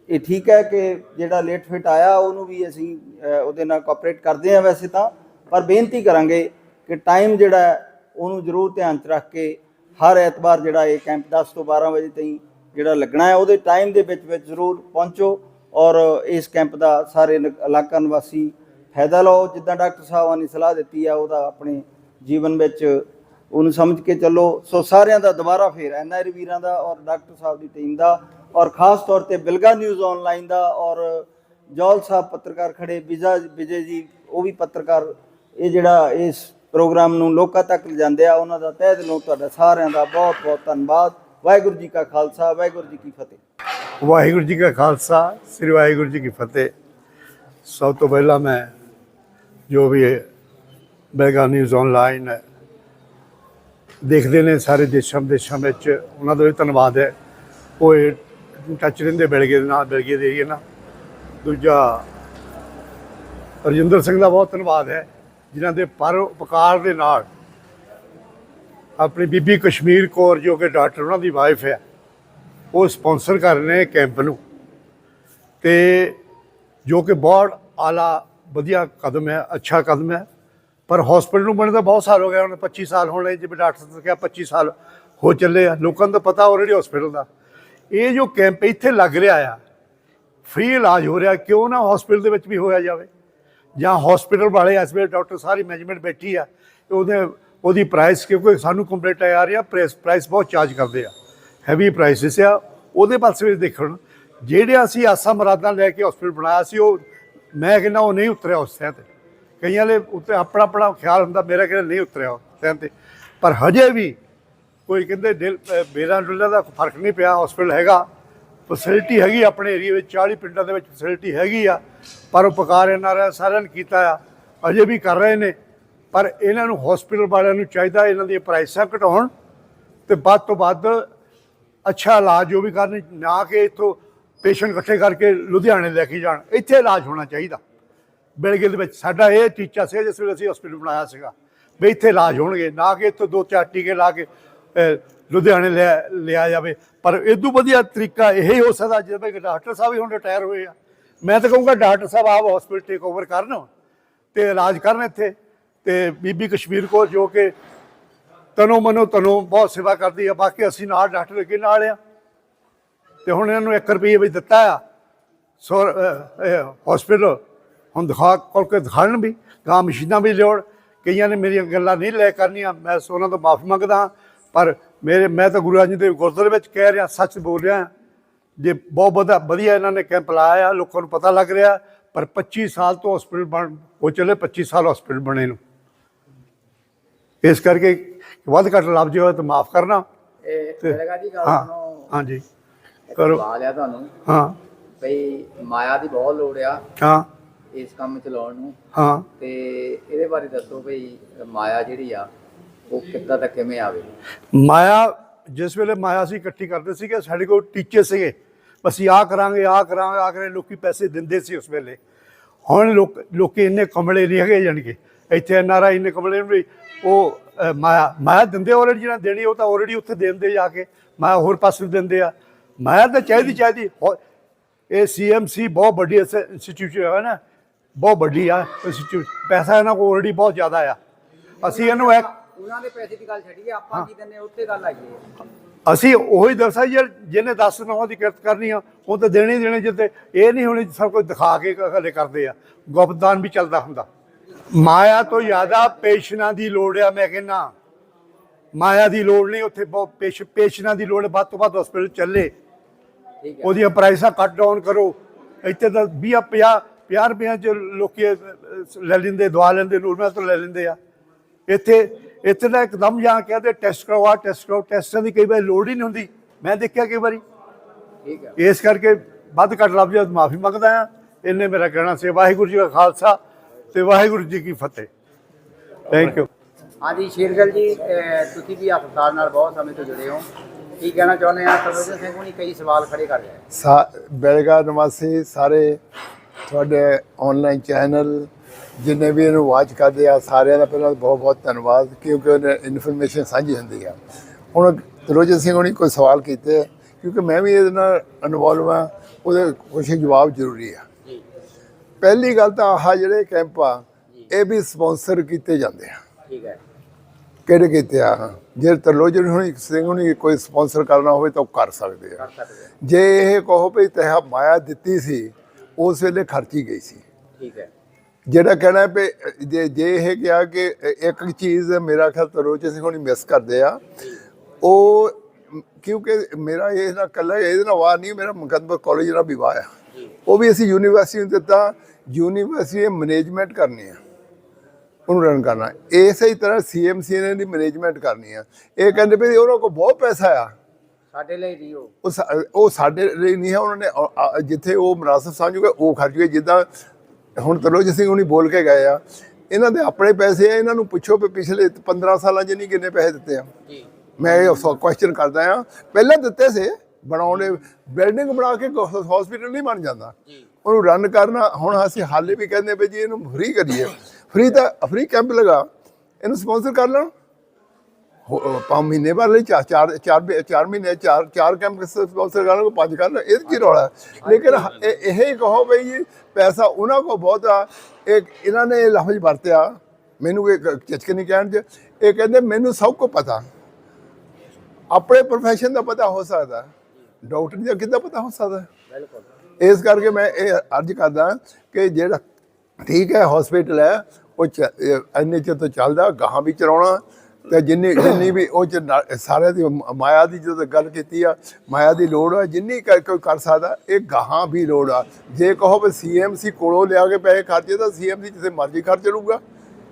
ਇਹ ਠੀਕ ਹੈ ਕਿ ਜਿਹੜਾ ਲੇਟ ਫਿਟ ਆਇਆ, ਉਹਨੂੰ ਵੀ ਅਸੀਂ ਉਹਦੇ ਨਾਲ ਕੋਆਪਰੇਟ ਕਰਦੇ ਹਾਂ ਵੈਸੇ ਤਾਂ, ਪਰ ਬੇਨਤੀ ਕਰਾਂਗੇ ਕਿ ਟਾਈਮ ਜਿਹੜਾ ਉਹਨੂੰ ਜ਼ਰੂਰ ਧਿਆਨ 'ਚ ਰੱਖ ਕੇ ਹਰ ਐਤਵਾਰ ਜਿਹੜਾ ਇਹ ਕੈਂਪ 10 ਤੋਂ 12 ਵਜੇ ਤਾਈਂ ਜਿਹੜਾ ਲੱਗਣਾ ਹੈ, ਉਹਦੇ ਟਾਈਮ ਦੇ ਵਿੱਚ ਵਿੱਚ ਜ਼ਰੂਰ ਪਹੁੰਚੋ ਔਰ ਇਸ ਕੈਂਪ ਦਾ ਸਾਰੇ ਨ- ਇਲਾਕਾ ਨਿਵਾਸੀ ਫਾਇਦਾ ਲਓ। ਜਿੱਦਾਂ ਡਾਕਟਰ ਸਾਹਿਬਾਂ ਨੇ ਸਲਾਹ ਦਿੱਤੀ ਆ, ਉਹਦਾ ਆਪਣੇ ਜੀਵਨ ਵਿੱਚ ਉਹਨੂੰ ਸਮਝ ਕੇ ਚੱਲੋ। ਸੋ ਸਾਰਿਆਂ ਦਾ ਦੁਬਾਰਾ ਫੇਰ ਐਨਆਰ ਵੀਰਾਂ ਦਾ ਔਰ ਡਾਕਟਰ ਸਾਹਿਬ ਦੀ ਟੀਮ ਦਾ ਔਰ ਖਾਸ ਤੌਰ ਤੇ ਬਿਲਗਾ ਨਿਊਜ਼ ਆਨਲਾਈਨ ਦਾ ਔਰ ਜੌਲ ਸਾਹਿਬ ਪੱਤਰਕਾਰ ਖੜੇ ਵਿਜਾ ਵਿਜੇ ਜੀ, ਉਹ ਵੀ ਪੱਤਰਕਾਰ, ਇਹ ਜਿਹੜਾ ਇਸ ਪ੍ਰੋਗਰਾਮ ਨੂੰ ਲੋਕਾਂ ਤੱਕ ਲਿਜਾਂਦੇ ਆ, ਉਹਨਾਂ ਦਾ ਤਹਿ ਦਿਲੋਂ ਤੁਹਾਡਾ ਸਾਰਿਆਂ ਦਾ ਬਹੁਤ ਬਹੁਤ ਧੰਨਵਾਦ। ਵਾਹਿਗੁਰੂ ਜੀ ਕਾ ਖਾਲਸਾ, ਵਾਹਿਗੁਰੂ ਜੀ ਕੀ ਫਤਿਹ। ਵਾਹਿਗੁਰੂ ਜੀ ਕਾ ਖਾਲਸਾ, ਸ੍ਰੀ ਵਾਹਿਗੁਰੂ ਜੀ ਕੀ ਫਤਿਹ। ਸਭ ਤੋਂ ਪਹਿਲਾਂ ਮੈਂ ਜੋ ਵੀ ਬੈਗਾ ਨਿਊਜ਼ ਆਨਲਾਈਨ ਦੇਖਦੇ ਨੇ ਸਾਰੇ ਦੇਸ਼ਾਂ ਵਿਦੇਸ਼ਾਂ ਵਿੱਚ। ਉਹਨਾਂ ਦਾ ਵੀ ਧੰਨਵਾਦ ਹੈ। ਉਹ ਇਹ ਟੱਚ ਰਹਿੰਦੇ ਬੈਲਗੇ ਦੇ ਨਾਲ ਬੈਲਗੇ ਦੇ ਏਰੀਏ ਨਾਲ। ਦੂਜਾ, ਰਜਿੰਦਰ ਸਿੰਘ ਦਾ ਬਹੁਤ ਧੰਨਵਾਦ ਹੈ, ਜਿਨ੍ਹਾਂ ਦੇ ਪਰ ਉਪਕਾਰ ਦੇ ਨਾਲ ਆਪਣੀ ਬੀਬੀ ਕਸ਼ਮੀਰ ਕੌਰ ਜੋ ਕਿ ਡਾਕਟਰ ਉਹਨਾਂ ਦੀ ਵਾਈਫ ਹੈ, ਉਹ ਸਪਾਂਸਰ ਕਰ ਰਹੇ ਕੈਂਪ ਨੂੰ। ਤੇ ਜੋ ਕਿ ਬਹੁਤ ਆਲਾ ਵਧੀਆ ਕਦਮ ਹੈ, ਅੱਛਾ ਕਦਮ ਹੈ। ਪਰ ਹਸਪੀਟਲ ਨੂੰ ਬਣੇ ਤਾਂ ਬਹੁਤ ਸਾਲ ਹੋ ਗਏ ਹੁਣ 25 ਸਾਲ ਹੋਣੇ ਜਿਵੇਂ ਡਾਕਟਰ ਨੇ ਕਿਹਾ 25 ਸਾਲ ਹੋ ਚੱਲੇ ਆ। ਲੋਕਾਂ ਨੂੰ ਤਾਂ ਪਤਾ ਆਲਰੇਡੀ ਹਸਪੀਟਲ ਦਾ। ਇਹ ਜੋ ਕੈਂਪ ਇੱਥੇ ਲੱਗ ਰਿਹਾ ਆ ਫ੍ਰੀ ਇਲਾਜ ਹੋ ਰਿਹਾ, ਕਿਉਂ ਨਾ ਹਸਪੀਟਲ ਦੇ ਵਿੱਚ ਵੀ ਹੋਇਆ ਜਾਵੇ। ਜਾਂ ਹਸਪੀਟਲ ਵਾਲੇ ਇਸ ਵੇਲੇ ਡਾਕਟਰ ਸਾਰੀ ਮੈਨੇਜਮੈਂਟ ਬੈਠੀ ਆ ਤੇ ਉਹਦੇ ਉਹਦੀ ਪ੍ਰਾਈਸ ਕਿਉਂਕਿ ਸਾਨੂੰ ਕੰਪਲੀਟ ਆ ਰਹੀ ਆ ਪ੍ਰਾਈਸ ਪ੍ਰਾਈਸ ਬਹੁਤ ਚਾਰਜ ਕਰਦੇ ਆ। ਹੈਵੀ ਪ੍ਰਾਈਸਿਸ ਆ। ਉਹਦੇ ਪਾਸੇ ਵੀ ਦੇਖਣ। ਜਿਹੜੇ ਅਸੀਂ ਆਸਾਂ ਮਰਾਦਾਂ ਲੈ ਕੇ ਹਸਪੀਟਲ ਬਣਾਇਆ ਸੀ, ਉਹ ਮੈਂ ਕਹਿੰਦਾ ਉਹ ਨਹੀਂ ਉਤਰਿਆ ਉਸ ਥਾਂ ਤੇ। ਕਈਆਂ ਦੇ ਉੱਤੇ ਆਪਣਾ ਆਪਣਾ ਖਿਆਲ ਹੁੰਦਾ, ਮੇਰਾ ਕਹਿੰਦਾ ਨਹੀਂ ਉਤਰਿਆ ਉਸ ਥਾਂ ਤੇ। ਪਰ ਹਜੇ ਵੀ ਕੋਈ ਕਹਿੰਦੇ ਦਿਲ ਅਹ ਬੇਰਾਂ ਦਾ ਫ਼ਰਕ ਨਹੀਂ ਪਿਆ ਹਸਪੀਟਲ ਹੈਗਾ। ਫੈਸਿਲਿਟੀ ਹੈਗੀ ਆਪਣੇ ਏਰੀਆ ਵਿੱਚ 40 ਪਿੰਡਾਂ ਦੇ ਵਿੱਚ ਫੈਸਿਲਿਟੀ ਹੈਗੀ ਆ। ਪਰ ਉਪਕਾਰ ਇਹਨਾਂ ਨੇ ਸਾਰਿਆਂ ਨੇ ਕੀਤਾ ਆ। ਅਜੇ ਵੀ ਕਰ ਰਹੇ ਨੇ। ਪਰ ਇਹਨਾਂ ਨੂੰ ਹਸਪੀਟਲ ਵਾਲਿਆਂ ਨੂੰ ਚਾਹੀਦਾ ਇਹਨਾਂ ਦੀਆਂ ਪ੍ਰਾਈਸਾਂ ਘਟਾਉਣ ਤੇ ਵੱਧ ਤੋਂ ਵੱਧ ਅੱਛਾ ਇਲਾਜ ਉਹ ਵੀ ਕਰਨ, ਨਾ ਕਿ ਇੱਥੋਂ ਪੇਸ਼ੈਂਟ ਇਕੱਠੇ ਕਰਕੇ ਲੁਧਿਆਣੇ ਲੈ ਕੇ ਜਾਣ। ਇੱਥੇ ਇਲਾਜ ਹੋਣਾ ਚਾਹੀਦਾ। ਬਿਲਗੇ ਦੇ ਵਿੱਚ ਸਾਡਾ ਇਹ ਟੀਚਾ ਸੀ, ਜਿਸ ਵੇਲੇ ਅਸੀਂ ਹਸਪੀਟਲ ਬਣਾਇਆ ਸੀਗਾ, ਵੀ ਇੱਥੇ ਇਲਾਜ ਹੋਣਗੇ, ਨਾ ਕਿ ਇੱਥੋਂ ਦੋ ਚਾਰ ਟੀਕੇ ਲਾ ਕੇ ਲੁਧਿਆਣੇ ਲਿਆ ਲਿਆ ਜਾਵੇ। ਪਰ ਇਦੋਂ ਵਧੀਆ ਤਰੀਕਾ ਇਹ ਹੀ ਹੋ ਸਕਦਾ, ਜਿਵੇਂ ਕਿ ਡਾਕਟਰ ਸਾਹਿਬ ਵੀ ਹੁਣ ਰਿਟਾਇਰ ਹੋਏ ਆ। ਮੈਂ ਤਾਂ ਕਹੂੰਗਾ, ਡਾਕਟਰ ਸਾਹਿਬ ਆਪ ਹਸਪੀਟਲ ਟੇਕ ਓਵਰ ਕਰਨ ਤੇ ਇਲਾਜ ਕਰਨ ਇੱਥੇ। ਤੇ ਬੀਬੀ ਕਸ਼ਮੀਰ ਕੌਰ ਜੋ ਕਿ ਤਨੋ ਮਨੋ ਤਨੋ ਬਹੁਤ ਸੇਵਾ ਕਰਦੀ ਆ, ਬਾਕੀ ਅਸੀਂ ਨਾਲ ਡਾਕਟਰ ਅੱਗੇ ਨਾਲ ਆ। ਤੇ ਹੁਣ ਇਹਨਾਂ ਨੂੰ 1 ਰੁਪਏ ਵੀ ਦਿੱਤਾ ਆ। ਸੋ ਹਸਪੀਟਲ ਹੁਣ ਦਿਖਾ, ਕੋਲ ਕੇ ਦਿਖਾਣ ਵੀ ਗਾਂ ਮਸ਼ੀਨਾਂ ਵੀ ਲਿਆਉਣ। ਕਈਆਂ ਨੇ ਮੇਰੀਆਂ ਗੱਲਾਂ ਨਹੀਂ ਲੈ ਕਰਨੀਆਂ, ਮੈਂ ਸੋ ਉਹਨਾਂ ਤੋਂ ਮਾਫੀ ਮੰਗਦਾ ਹਾਂ। ਪਰ ਮੇਰੇ, ਮੈਂ ਤਾਂ ਗੁਰੂ ਅਰਜਨ ਦੇਵ ਗੁਰਦੁਆਰੇ ਵਿੱਚ ਕਹਿ ਰਿਹਾ, ਸੱਚ ਬੋਲ ਰਿਹਾ ਜੇ ਬਹੁਤ ਵਧੀਆ ਵਧੀਆ ਇਹਨਾਂ ਨੇ ਕੈਂਪ ਲਾਇਆ ਆ ਲੋਕਾਂ ਨੂੰ ਪਤਾ ਲੱਗ ਰਿਹਾ, ਪਰ 25 ਸਾਲ ਤੋਂ ਹਸਪੀਟਲ ਬਣ ਹੋ ਚਲੇ 25 ਸਾਲ ਹਸਪੀਟਲ ਬਣੇ ਨੂੰ। ਇਸ ਕਰਕੇ ਵੱਧ ਘੱਟ ਲੱਭ ਹੋਇਆ ਤਾਂ ਮਾਫ ਕਰਨਾ। ਇਹ ਜੀ ਗੱਲ ਹਾਂ ਸੁਣੋ ਹਾਂਜੀ। ਕਰੋ। ਸਵਾਲ ਆ ਤੁਹਾਨੂੰ। ਹਾਂ। ਬਈ ਮਾਇਆ ਦੀ ਬਹੁਤ ਲੋੜ ਆ ਹਾਂ। ਇਸ ਕੰਮ ਚਲਾਉਣ ਨੂੰ। ਹਾਂ। ਤੇ ਇਹਦੇ ਬਾਰੇ ਦੱਸੋ ਬਈ ਮਾਇਆ ਜਿਹੜੀ ਆ ਉਹ ਕਿੱਦਾਂ ਤੱਕ ਕਿਵੇਂ ਆਵੇ? ਮਾਇਆ ਜਿਸ ਵੇਲੇ ਮਾਇਆ ਸੀ ਇਕੱਠੀ ਕਰਦੇ ਸੀਗੇ ਸਾਡੇ ਕੋਲ ਟੀਚੇ ਸੀਗੇ। ਅਸੀਂ ਆਹ ਕਰਾਂਗੇ ਆਹ ਕਰਾਂਗੇ ਆਹ ਕਰਾਂਗੇ ਲੋਕੀ ਪੈਸੇ ਦਿੰਦੇ ਸੀ ਉਸ ਵੇਲੇ। ਹੁਣ ਲੋਕ ਲੋਕੀ ਇੰਨੇ ਕਮਲੇ ਨਹੀਂ ਹੈਗੇ ਜਾਣਗੇ ਇੱਥੇ ਐਨ ਆਰ ਆਈ ਨੇ ਵੀ ਉਹ ਮਾਇਆ ਮਾਇਆ ਦਿੰਦੇ ਆਲਰੇਡੀ ਜਿਹੜਾ ਦੇਣੀ ਉਹ ਤਾਂ ਆਲਰੇਡੀ ਉੱਥੇ ਦਿੰਦੇ ਜਾ ਕੇ ਮਾਇਆ ਹੋਰ ਪਾਸੇ ਦਿੰਦੇ ਆ। ਮਾਇਆ ਤਾਂ ਚਾਹੀਦੀ ਚਾਹੀਦੀ ਇਹ ਸੀਐਮਸੀ ਬਹੁਤ ਵੱਡੀ ਇੰਸਟੀਟਿਊਸ਼ਨ ਹੈ ਨਾ ਬਹੁਤ ਵੱਡੀ ਆ ਇੰਸਟੀਟਿਊਟ ਪੈਸਾ ਇਹਨਾਂ ਕੋਲ ਆਲਰੇਡੀ ਬਹੁਤ ਜ਼ਿਆਦਾ ਆ। ਅਸੀਂ ਇਹਨੂੰ ਇੱਕ ਉਹਨਾਂ ਦੇ ਪੈਸੇ ਦੀ ਗੱਲ ਛੱਡੀਏ ਆਪਾਂ ਕੀ ਦਿੰਨੇ ਉੱਤੇ ਗੱਲ ਆਈਏ। ਅਸੀਂ ਉਹੀ ਦੱਸਾਂ ਯਾਰ ਜਿਹਨੇ 10 ਨੌਂ ਦੀ ਕਿਰਤ ਕਰਨੀ ਆ ਉਹ ਤਾਂ ਦੇਣੀ ਦੇਣੇ ਜਿੱਤੇ ਇਹ ਨਹੀਂ ਹੋਣੀ ਸਭ ਕੁਝ ਦਿਖਾ ਕੇ ਹਲੇ ਕਰਦੇ ਆ। ਗੁਪਤਦਾਨ ਵੀ ਚੱਲਦਾ ਹੁੰਦਾ। ਮਾਇਆ ਤੋਂ ਜ਼ਿਆਦਾ ਪੇਸ਼ਨਾ ਦੀ ਲੋੜ ਆ ਮੈਂ ਕਹਿੰਦਾ। ਮਾਇਆ ਦੀ ਲੋੜ ਨਹੀਂ ਉੱਥੇ ਬਹੁਤ ਪੇਸ਼ ਪੇਸ਼ਨਾ ਦੀ ਲੋੜ ਵੱਧ ਤੋਂ ਵੱਧ ਹਸਪੀਟਲ ਚੱਲੇ। ਉਹਦੀਆਂ ਪ੍ਰਾਈਸਾਂ ਕੱਟ ਡਾਊਨ ਕਰੋ। ਇੱਥੇ ਤਾਂ 20 50 50 ਰੁਪਈਆਂ ਚ ਲੋਕੀ ਲੈ ਲੈਂਦੇ ਦਵਾ ਲੈਂਦੇ ਨੂਰਮਹਿਲ ਤੋਂ ਲੈ ਲੈਂਦੇ ਆ। ਇੱਥੇ ਇੱਥੇ ਤਾਂ ਇੱਕਦਮ ਜਾਂ ਕਹਿੰਦੇ ਟੈਸਟ ਕਰਵਾ ਟੈਸਟ ਕਰੋ ਟੈਸਟਾਂ ਦੀ ਕਈ ਵਾਰੀ ਲੋੜ ਹੀ ਨਹੀਂ ਹੁੰਦੀ। ਮੈਂ ਦੇਖਿਆ ਕਈ ਵਾਰੀ। ਠੀਕ ਹੈ। ਇਸ ਕਰਕੇ ਵੱਧ ਘੱਟ ਲੱਭ ਜਾ ਮਾਫੀ ਮੰਗਦਾ ਆ। ਇੰਨੇ ਮੇਰਾ ਕਹਿਣਾ ਸੀ ਵਾਹਿਗੁਰੂ ਜੀ ਕਾ ਖਾਲਸਾ। ਤੇ ਵਾਹਿਗੁਰੂ ਜੀ ਕੀ ਫਤਿਹ। ਥੈਂਕ ਯੂ ਹਾਂਜੀ ਸ਼ੇਰਗਲ ਜੀ ਤੁਸੀਂ ਵੀ ਹਸਪਤਾਲ ਨਾਲ ਬਹੁਤ ਸਮੇਂ ਤੋਂ ਜੁੜੇ ਹੋ। ਕੀ ਕਹਿਣਾ ਚਾਹੁੰਦੇ ਆ? ਸਰਵਜਨ ਸਿੰਘ ਹੁਣੀ ਕਈ ਸਵਾਲ ਖੜੇ ਕਰ ਸਾ ਬੈਲਗਾ ਨਿਵਾਸੀ ਸਾਰੇ ਤੁਹਾਡੇ ਆਨਲਾਈਨ ਚੈਨਲ ਜਿੰਨੇ ਵੀ ਇਹਨੂੰ ਵਾਚ ਕਰਦੇ ਆ ਸਾਰਿਆਂ ਦਾ ਪਹਿਲਾਂ ਬਹੁਤ ਬਹੁਤ ਧੰਨਵਾਦ ਕਿਉਂਕਿ ਉਹਨੇ ਇਨਫੋਰਮੇਸ਼ਨ ਸਾਂਝੀ ਹੁੰਦੀ ਆ। ਹੁਣ ਤਰੋਜਨ ਸਿੰਘ ਹੁਣੀ ਕੋਈ ਸਵਾਲ ਕੀਤੇ ਕਿਉਂਕਿ ਮੈਂ ਵੀ ਇਹਦੇ ਨਾਲ ਇਨਵੋਲਵ ਆ ਉਹਦੇ ਕੁਝ ਜਵਾਬ ਜ਼ਰੂਰੀ ਆ। ਪਹਿਲੀ ਗੱਲ ਤਾਂ ਆਹ ਜਿਹੜੇ ਕੈਂਪ ਆ ਇਹ ਵੀ ਸਪਾਂਸਰ ਕੀਤੇ ਜਾਂਦੇ ਆ। ਠੀਕ ਹੈ। ਕਿਹੜੇ ਕੀਤੇ ਆ? ਜੇ ਤਰਲੋਜਨ ਹੁਣੀ ਸਿੰਘ ਹੁਣੀ ਕੋਈ ਸਪਾਂਸਰ ਕਰਨਾ ਹੋਵੇ ਤਾਂ ਉਹ ਕਰ ਸਕਦੇ ਆ। ਜੇ ਇਹ ਕਹੋ ਵੀ ਤਹ ਮਾਇਆ ਦਿੱਤੀ ਸੀ ਉਸ ਵੇਲੇ ਖਰਚੀ ਗਈ ਸੀ। ਠੀਕ ਹੈ। ਜਿਹੜਾ ਕਹਿਣਾ ਵੀ ਜੇ ਜੇ ਇਹ ਕਿਹਾ ਕਿ ਇੱਕ ਚੀਜ਼ ਮੇਰਾ ਖਿਆਲ ਤਰੋਜ ਸਿੰਘ ਹੁਣੀ ਮਿਸ ਕਰਦੇ ਆ ਉਹ ਕਿਉਂਕਿ ਮੇਰਾ ਇਹ ਨਾ ਕੱਲਾ ਇਹਦੇ ਨਾਲ ਵਾਰ ਨਹੀਂ ਮੇਰਾ ਮੁਕੱਦਮਾ ਕਾਲਜ ਦਾ ਵੀ ਵਾਹ ਆ। ਉਹ ਵੀ ਅਸੀਂ ਯੂਨੀਵਰਸਿਟੀ ਨੂੰ ਦਿੱਤਾ ਯੂਨੀਵਰਸਿਟੀ ਮੈਨੇਜਮੈਂਟ ਕਰਨੀ ਆ। ਉਹਨੂੰ ਰਨ ਕਰਨਾ। ਇਸੇ ਹੀ ਤਰ੍ਹਾਂ ਸੀਐਮਸੀ ਨੇ ਦੀ ਮੈਨੇਜਮੈਂਟ ਕਰਨੀ ਆ। ਇਹ ਕਹਿੰਦੇ ਵੀ ਉਹਨਾਂ ਕੋਲ ਬਹੁਤ ਪੈਸਾ ਆ। ਸਾਡੇ ਲਈ ਰਿਓ ਉਹ। ਉਹ ਸਾਡੇ ਲਈ ਨਹੀਂ ਹੈ ਉਹਨਾਂ ਨੇ ਜਿੱਥੇ ਉਹ ਮਨਾਸਬ ਸਮਝੂਗੇ ਉਹ ਖਰਚੂਗੇ ਜਿੱਦਾਂ ਹੁਣ ਤਰੋਜ ਸਿੰਘ ਹੁਣੀ ਬੋਲ ਕੇ ਗਏ ਆ ਇਹਨਾਂ ਦੇ ਆਪਣੇ ਪੈਸੇ ਆ ਇਹਨਾਂ ਨੂੰ ਪੁੱਛੋ ਵੀ ਪਿਛਲੇ 15 ਸਾਲਾਂ 'ਚ ਨਹੀਂ ਕਿੰਨੇ ਪੈਸੇ ਦਿੱਤੇ ਆ। ਜੀ। ਮੈਂ ਇਹ ਕੁਐਸਚਨ ਕਰਦਾ ਆ। ਪਹਿਲਾਂ ਦਿੱਤੇ ਸੀ ਬਣਾਉਣੇ ਬਿਲਡਿੰਗ ਬਣਾ ਕੇ ਹਸਪੀਟਲ ਨਹੀਂ ਬਣ ਜਾਂਦਾ। ਜੀ। ਉਹਨੂੰ ਰਨ ਕਰਨਾ, ਹੁਣ ਅਸੀਂ ਹਾਲੇ ਵੀ ਕਹਿੰਦੇ ਵੀ ਜੀ ਇਹਨੂੰ ਫ੍ਰੀ ਕਰੀਏ। ਫ੍ਰੀ ਤਾਂ ਫ੍ਰੀ ਕੈਂਪ ਲਗਾ, ਇਹਨੂੰ ਸਪਾਂਸਰ ਕਰ ਲੈਣ। ਪੰਜ ਮਹੀਨੇ ਬਾਅਦ ਲਈ, ਚਾਰ ਚਾਰ ਚਾਰ ਚਾਰ ਮਹੀਨੇ, ਚਾਰ ਚਾਰ ਕੈਂਪ ਸਪਾਂਸਰ ਕਰਨ ਕੋ ਪੰਜ ਕਰਨ ਇਹ ਕੀ ਰੌਲਾ? ਲੇਕਿਨ ਇਹ ਹੀ ਕਹੋ ਬਈ ਜੀ, ਪੈਸਾ ਉਹਨਾਂ ਕੋ ਬਹੁਤ ਆ। ਇਹ, ਇਹਨਾਂ ਨੇ ਇਹ ਲਫ਼ਜ਼ ਵਰਤਿਆ, ਮੈਨੂੰ ਇਹ ਚਚਕ ਨਹੀਂ ਕਹਿਣ ਚ, ਇਹ ਕਹਿੰਦੇ ਮੈਨੂੰ ਸਭ ਕੁਝ ਪਤਾ। ਆਪਣੇ ਪ੍ਰੋਫੈਸ਼ਨ ਦਾ ਪਤਾ ਹੋ ਸਕਦਾ। ਡਾਕਟਰ ਦਾ ਕਿੱਦਾਂ ਪਤਾ ਹੋ ਸਕਦਾ। ਇਸ ਕਰਕੇ ਮੈਂ ਇਹ ਅਰਜ਼ ਕਰਦਾ ਕਿ ਜਿਹੜਾ ਠੀਕ ਹੈ ਹਸਪੀਟਲ ਹੈ, ਉਹ ਚ- ਇੰਨੇ ਚਿਰ ਤੋਂ ਚੱਲਦਾ, ਗਾਹਾਂ ਵੀ ਚਲਾਉਣਾ ਤੇ ਜਿੰਨੀ ਜਿੰਨੀ ਵੀ ਉਹ ਚ ਨਾ- ਸਾਰਿਆਂ ਦੀ ਮਾਇਆ ਦੀ ਜਦੋਂ ਗੱਲ ਕੀਤੀ ਆ, ਮਾਇਆ ਦੀ ਲੋੜ ਆ, ਜਿੰਨੀ ਕਰ ਕੋਈ ਕਰ ਸਕਦਾ, ਇਹ ਗਾਹਾਂ ਵੀ ਲੋੜ ਆ। ਜੇ ਕਹੋ ਵੀ ਸੀਐਮਸੀ ਕੋਲੋਂ ਲਿਆ ਕੇ ਪੈਸੇ ਖਰਚੇ, ਤਾਂ ਸੀਐਮਸੀ ਜਿੱਥੇ ਮਰਜ਼ੀ ਖਰਚ ਲੂਗਾ